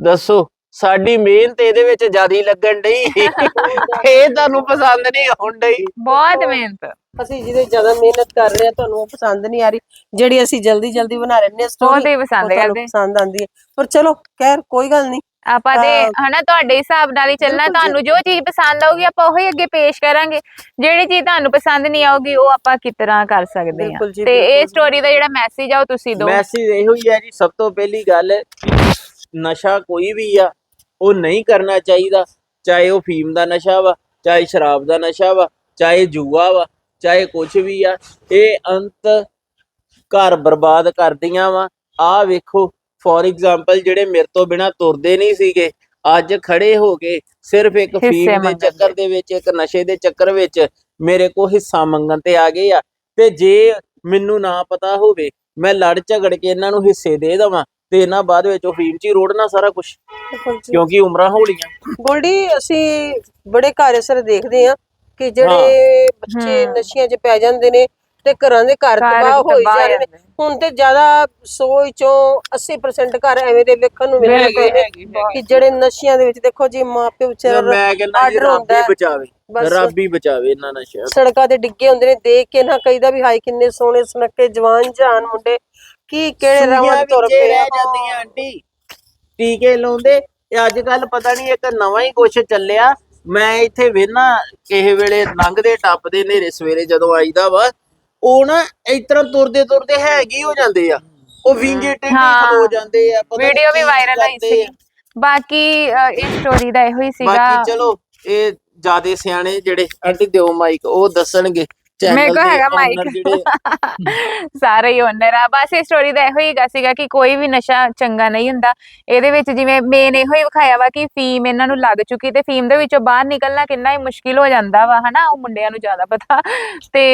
ਦੱਸੋ ਸਾਡੀ ਮਿਹਨਤ ਇਹਦੇ ਵਿੱਚ ਜ਼ਿਆਦੀ ਲੱਗਣ ਡਈ? ਇਹ ਤੁਹਾਨੂੰ ਪਸੰਦ ਨਹੀਂ ਆਉਣ ਡਈ? ਬਹੁਤ ਮਿਹਨਤ। ਅਸੀਂ ਜਿਹਦੇ ਜ਼ਿਆਦਾ ਮਿਹਨਤ ਕਰ ਰਹੇ ਆ ਤੁਹਾਨੂੰ ਉਹ ਪਸੰਦ ਨਹੀਂ ਆ ਰਹੀ। ਜਿਹੜੀ ਅਸੀਂ ਜਲਦੀ ਜਲਦੀ ਬਣਾ ਲੈਂਦੇ ਆ ਬਹੁਤ story, ਹੀ ਪਸੰਦ ਤੁਹਾਨੂੰ ਕਰਦੇ। ਪਸੰਦ ਆਂਦੀ ਹੈ। ਪਰ ਚਲੋ ਖੈਰ ਕੋਈ ਗੱਲ ਨਹੀਂ। ਆਪਾਂ ਹਾਂ। ਹਨਾ ਤੁਹਾਡੇ ਹਿਸਾਬ ਨਾਲ ਹੀ ਚੱਲਣਾ। ਤੁਹਾਨੂੰ ਜੋ ਚੀਜ਼ ਪਸੰਦ ਆਊਗੀ ਆਪਾਂ ਉਹੀ ਅੱਗੇ ਪੇਸ਼ ਕਰਾਂਗੇ। ਜਿਹੜੀ ਚੀਜ਼ ਤੁਹਾਨੂੰ ਪਸੰਦ ਨਹੀਂ ਆਊਗੀ ਉਹ ਆਪਾਂ ਕਿਸ ਤਰ੍ਹਾਂ ਕਰ ਸਕਦੇ ਜੀ, ਤੇ ਇਹ। ਸਟੋਰੀ ਦਾ ਜਿਹੜਾ ਮੈਸੇਜ ਆ ਉਹ ਤੁਸੀਂ ਦਿਓ। ਮੈਸੇਜ ਇਹੋ ਹੀ ਹੈ ਜੀ ਸਭ ਤੋਂ ਪਹਿਲੀ ਗੱਲ ਕਿ ਨਸ਼ਾ ਕੋਈ ਵੀ ਆ ਉਹ ਨਹੀਂ ਕਰਨਾ ਚਾਹੀਦਾ। ਚਾਹੇ ਉਹ ਫੀਮ ਦਾ ਨਸ਼ਾ ਵਾ ਚਾਹੇ ਸ਼ਰਾਬ ਦਾ ਨਸ਼ਾ ਵਾ ਚਾਹੇ ਜੂਆ ਵਾ। ਚਾਹੇ ਕੁਝ ਵੀ ਆ ਇਹ ਅੰਤ ਘਰ ਬਰਬਾਦ ਕਰਦੀਆਂ ਵਾ। ਆ ਵੇਖੋ ਫੋਰ ਐਗਜ਼ਾਮਪਲ ਜਿਹੜੇ ਮੇਰੇ ਤੋਂ ਬਿਨਾ ਤੁਰਦੇ ਨਹੀਂ ਸੀਗੇ ਅੱਜ ਖੜੇ ਹੋ ਕੇ ਸਿਰਫ ਇੱਕ ਫੀਮ ਦੇ ਚੱਕਰ ਦੇ ਵਿੱਚ ਇੱਕ ਨਸ਼ੇ ਦੇ ਚੱਕਰ ਵਿੱਚ ਮੇਰੇ ਕੋ ਹਿੱਸਾ ਮੰਗਣ ਤੇ ਆ ਗਏ ਆ। ਤੇ ਜੇ ਮੈਨੂੰ ਨਾ ਪਤਾ ਹੋਵੇ ਮੈਂ ਲੜ ਝਗੜ ਕੇ ਇਹਨਾਂ ਨੂੰ ਹਿੱਸੇ ਦੇ ਦਵਾਂ ਤੇ ਇਹਨਾਂ ਬਾਅਦ ਵਿੱਚ ਉਹ ਫੀਮ ਚ ਹੀ ਰੋੜਨਾ ਸਾਰਾ ਕੁਝ ਕਿਉਂਕਿ ਉਮਰਾਂ ਹੌਲੀਆਂ। ਗੋਲਡੀ ਅਸੀਂ ਬੜੇ ਘਰ ਅਸਰ ਦੇਖਦੇ ਆ ਕਿ ਜਿਹੜੇ ਬੱਚੇ। ਨਸ਼ਿਆਂ 'ਚ ਪੈ ਜਾਂਦੇ ਨੇ ਤੇ ਘਰਾਂ ਦੇ ਘਰ ਤਬਾਹ ਹੋਈ ਜਾ ਰਹੇ ਨੇ ਜਾਂਦੇ। ਹੁਣ ਤੇ ਜ਼ਿਆਦਾ 100 ਚੋਂ 80% ਘਰ ਐਵੇਂ ਦੇ ਵੇਖਣ ਨੂੰ ਮਿਲਦੇ ਪਏ ਨੇ ਕਿ ਜਿਹੜੇ ਨਸ਼ਿਆਂ ਦੇ ਵਿੱਚ ਦੇਖੋ ਜੀ ਮਾਪੇ ਵਿਚਾਰਾ ਆਰਡਰ ਰੱਬ ਹੁੰਦਾ। ਬਚਾਵੇ। ਰੱਬ ਹੀ ਬਚਾਵੇ ਇਹਨਾਂ ਨਸ਼ਿਆਂ ਤੋਂ। ਸੜਕਾਂ ਤੇ ਡਿੱਗੇ ਹੁੰਦੇ ਨੇ ਦੇਖ ਕੇ ਨਾ ਕਈਦਾ ਵੀ ਹਾਈ ਕਿੰਨੇ ਸੋਹਣੇ ਸੁਨੱਖੇ ਜਵਾਨ ਜਾਨ ਮੁੰਡੇ ਕੀ ਕਿਹੜੇ ਰਾਵਾਂ ਤੇ ਤੁਰ ਪਏ ਰਹਿ ਆ। ਜਾਂਦੀਆਂ ਆਂਟੀ ਟੀਕੇ ਲਾਉਂਦੇ ਇਹ ਅੱਜ ਕੱਲ ਪਤਾ ਨਹੀਂ ਇੱਕ ਨਵਾਂ ਹੀ ਕੁਛ ਚੱਲਿਆ ਮੈਂ ਇੱਥੇ ਵੇਨਾ ਕਿਸੇ ਵੇਲੇ ਲੰਘਦੇ ਟੱਪਦੇ ਨੇਰੇ ਸਵੇਰੇ ਜਦੋਂ ਆਈਦਾ ਵਾ ਉਹ ਨਾ ਇਸ ਤਰ੍ਹਾਂ ਤੁਰਦੇ ਤੁਰਦੇ ਹੈਗੇ ਹੀ ਜਾਂਦੇ ਆ ਉਹ ਵਿੰਗੇ ਟੇਢੇ ਹਾਂ। ਖਲੋ ਜਾਂਦੇ ਆ ਪਤਾ ਨੀ ਵੀਡੀਓ ਵੀ ਕੀ ਵਾਇਰਲ ਕਰਦੇ ਸੀ ਆ। ਬਾਕੀ ਅ, ਇਹ ਸਟੋਰੀ ਦਾ ਇਹੋ ਹੀ ਸੀਗਾ ਬਾਕੀ ਚਲੋ ਇਹ ਜਿਆਦੇ ਸਿਆਣੇ ਜਿਹੜੇ ਆਂਟੀ ਦਿਓ ਮਾਈਕ ਉਹ ਦੱਸਣਗੇ ਮੇਰੇ ਕੋਲ ਹੈਗਾ ਮਾਈਕ ਸਾਰੇ ਹੀ ਓਨਰ ਆ। ਬਸ ਇਹ ਸਟੋਰੀ ਦਾ ਇਹੋ ਹੀ ਹੈਗਾ ਸੀਗਾ ਕਿ ਕੋਈ ਵੀ ਨਸ਼ਾ ਚੰਗਾ ਨਹੀਂ ਹੁੰਦਾ। ਇਹਦੇ ਵਿੱਚ ਜਿਵੇਂ ਮੇਨ ਇਹੋ ਹੀ ਵਿਖਾਇਆ ਵਾ ਕਿ ਫੀਮ ਇਹਨਾਂ ਨੂੰ ਲੱਗ ਚੁੱਕੀ ਤੇ ਫੀਮ ਦੇ ਵਿੱਚੋਂ ਬਾਹਰ ਨਿਕਲਣਾ ਕਿੰਨਾ ਹੀ ਮੁਸ਼ਕਿਲ ਹੋ ਜਾਂਦਾ ਵਾ ਹਨਾ? ਉਹ ਮੁੰਡਿਆਂ ਨੂੰ ਜ਼ਿਆਦਾ ਪਤਾ। ਤੇ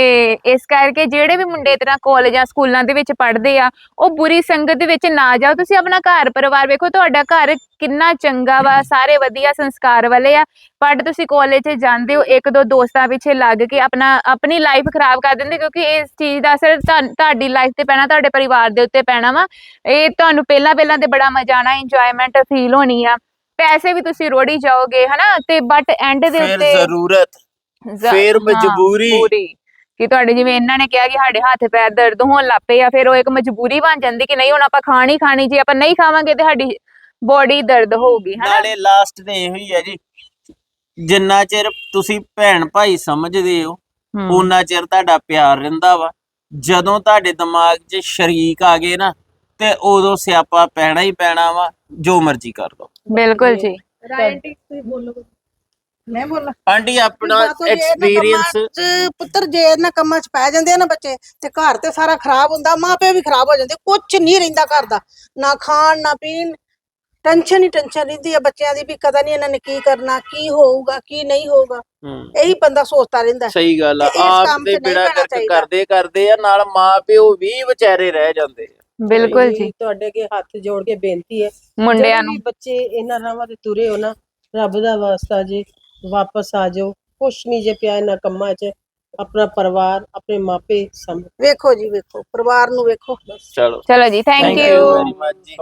ਇਸ ਕਰਕੇ ਜਿਹੜੇ ਵੀ ਮੁੰਡੇ ਤਰ੍ਹਾਂ ਕਾਲਜਾਂ ਸਕੂਲਾਂ ਦੇ ਵਿੱਚ ਪੜ੍ਹਦੇ ਆ ਉਹ ਬੁਰੀ ਸੰਗਤ ਦੇ ਵਿੱਚ ਨਾ ਜਾਓ। ਤੁਸੀਂ ਆਪਣਾ ਘਰ ਪਰਿਵਾਰ ਵੇਖੋ ਤੁਹਾਡਾ ਘਰ ਕਿੰਨਾ ਚੰਗਾ ਵਾ ਸਾਰੇ ਵਧੀਆ ਸੰਸਕਾਰ ਵਾਲੇ ਆ। ਬਟ ਤੁਸੀਂ ਕਾਲਜ 'ਚ ਜਾਂਦੇ ਹੋ ਇੱਕ ਦੋ ਦੋਸਤਾਂ ਪਿੱਛੇ ਲੱਗ ਕੇ ਆਪਣਾ ਆਪਣੀ ਲਾਈਫ ਖਰਾਬ ਕਰ ਦਿੰਦੇ ਕਿਉਂਕਿ ਇਸ ਚੀਜ਼ ਦਾ ਅਸਰ ਤੁਹਾ- ਤੁਹਾਡੀ ਲਾਈਫ ਤੇ ਪੈਣਾ ਤੁਹਾਡੇ ਪਰਿਵਾਰ ਦੇ ਉੱਤੇ ਪੈਣਾ ਵਾ ਇਹ ਤੁਹਾਨੂੰ ਪਹਿਲਾਂ ਪਹਿਲਾਂ ਤੇ ਬੜਾ ਮਜ਼ਾ ਆਣਾ ਇੰਜੋਇਮੈਂਟ ਫੀਲ ਹੋਣੀ ਆ ਪੈਸੇ ਵੀ ਤੁਸੀਂ ਰੋੜੀ ਜਾਓਗੇ ਹਨਾ ਤੇ ਬਟ ਐਂਡ ਦੇ ਫਿਰ ਉੱਤੇ ਜ਼ਰੂਰਤ ਫਿਰ ਹਾਂ, ਮਜਬੂਰੀ। ਮਜਬੂਰੀ। ਕਿ ਤੁਹਾਡੇ ਜਿਵੇਂ ਇਹਨਾਂ ਨੇ ਕਿਹਾ ਕਿ ਸਾਡੇ ਹੱਥ ਪੈਰ ਦਰਦ ਹੋਣ ਲੱਗ ਪਏ ਆ ਫਿਰ ਉਹ ਇੱਕ ਮਜਬੂਰੀ ਬਣ ਜਾਂਦੀ ਕਿ ਨਹੀਂ ਹੁਣ ਆਪਾਂ ਖਾਣੀ ਖਾਣੀ ਜੇ ਆਪਾਂ ਨਹੀਂ ਖਾਵਾਂਗੇ ਤੇ ਸਾਡੀ ਬੋਡੀ ਦਰਦ ਹੋਊਗੀ ਹਨਾ ਨਾਲੇ ਲਾਸਟ ਤੇ ਇਹੋ ਹੀ ਹੈ ਜੀ ਜਿੰਨਾ ਚਿਰ ਤੁਸੀਂ ਭੈਣ ਭਾਈ ਸਮਝਦੇ ਹੋ ਉਨਾ ਚਿਰ ਤੁਹਾਡਾ ਪਿਆਰ ਰਹਿੰਦਾ ਵਾ। ਜਦੋਂ ਤੁਹਾਡੇ ਦਿਮਾਗ 'ਚ ਸ਼ਰੀਕ ਆ ਗਏ ਨਾ ਤੇ ਉਦੋਂ ਸਿਆਪਾ ਪੈਣਾ ਹੀ ਪੈਣਾ ਵਾ ਜੋ ਮਰਜ਼ੀ ਕਰ ਲਓ। ਬਿਲਕੁਲ ਜੀ। ਮੈਂ ਬੋਲਾਂ? ਆਂਟੀ ਆਪਣਾ ਐਕਸਪੀਰੀਅੰਸ ਪੁੱਤਰ ਜੇ ਇਹਨਾਂ ਕੰਮਾਂ 'ਚ ਪੈ ਜਾਂਦੇ ਆ ਨਾ ਬੱਚੇ ਤੇ ਘਰ ਤੇ ਸਾਰਾ ਖਰਾਬ ਹੁੰਦਾ ਮਾਪੇ ਵੀ ਖਰਾਬ ਹੋ ਜਾਂਦੇ ਕੁਝ ਨਹੀਂ ਰਹਿੰਦਾ ਘਰ ਦਾ। ਨਾ ਖਾਣ ਨਾ ਪੀਣ ਟੈਨਸ਼ਨ ਹੀ ਟੈਨਸ਼ਨ ਰਹਿੰਦੀ ਆ ਬੱਚਿਆਂ ਦੀ ਵੀ ਪਤਾ ਨਹੀਂ ਇਹਨਾਂ ਨੇ ਕੀ ਕਰਨਾ ਕੀ ਹੋਊਗਾ ਕੀ ਨਹੀਂ ਹੋਊਗਾ। ਇਹੀ ਬੰਦਾ ਸੋਚਦਾ ਰਹਿੰਦਾ। ਸਹੀ ਗੱਲ ਆ ਤੇ ਇਸ ਆਪ ਕੰਮ ਦੇ ਨਹੀਂ ਬਿੜਾ ਚਾਹੀਦਾ। ਕਰਦੇ ਕਰਦੇ ਆ ਨਾਲ ਮਾਂ ਪਿਓ ਵੀ ਵਿਚਾਰੇ ਰਹਿ ਜਾਂਦੇ ਆ। ਬਿਲਕੁਲ ਜੀ। ਤੁਹਾਡੇ ਅੱਗੇ ਹੱਥ ਜੋੜ ਕੇ ਬੇਨਤੀ ਹੈ ਮੁੰਡਿਆਂ ਨੂੰ। ਬੱਚੇ ਇਹਨਾਂ ਰਾਵਾਂ ਤੇ ਤੁਰੇ ਹੋ ਨਾ ਰੱਬ ਦਾ ਵਾਸਤਾ ਜੀ ਵਾਪਸ ਆ ਜਾਓ ਕੁਛ ਨਹੀਂ ਜੇ ਪਿਆ ਇਹਨਾਂ ਕੰਮਾਂ 'ਚ। ਆਪਣਾ ਪਰਿਵਾਰ ਆਪਣੇ ਮਾਪੇ ਸੰਭ ਵੇਖੋ ਜੀ ਵੇਖੋ ਪਰਿਵਾਰ ਨੂੰ ਵੇਖੋ। ਚਲੋ। ਚਲੋ ਜੀ ਥੈਂਕ ਯੂ ਜੀ।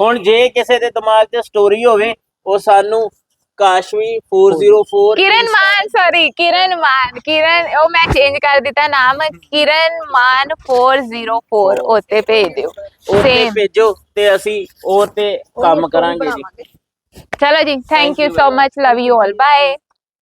ਹੁਣ ਜੇ ਕਿਸੇ ਦੇ ਦਿਮਾਗ 'ਚ ਸਟੋਰੀ ਹੋਵੇ ਉਹ ਸਾਨੂੰ ਕਾਸ਼ਵੀ 404 ਕਿਰਨ ਮਾਨ ਸੌਰੀ ਕਿਰਨ ਮਾਨ ਕਿਰਨ ਉਹ ਮੈਂ ਚੇਂਜ ਕਰ ਦਿੱਤਾ ਨਾਮ। ਕਿਰਨ ਮਾਨ 404 ਉੱਤੇ ਭੇਜ ਦਿਓ। ਉਹ ਤੇ Same. ਭੇਜੋ ਤੇ ਅਸੀਂ ਉਹ ਤੇ ਕੰਮ ਕਰਾਂਗੇ ਜੀ। ਚਲੋ ਜੀ thank you so much love you all bye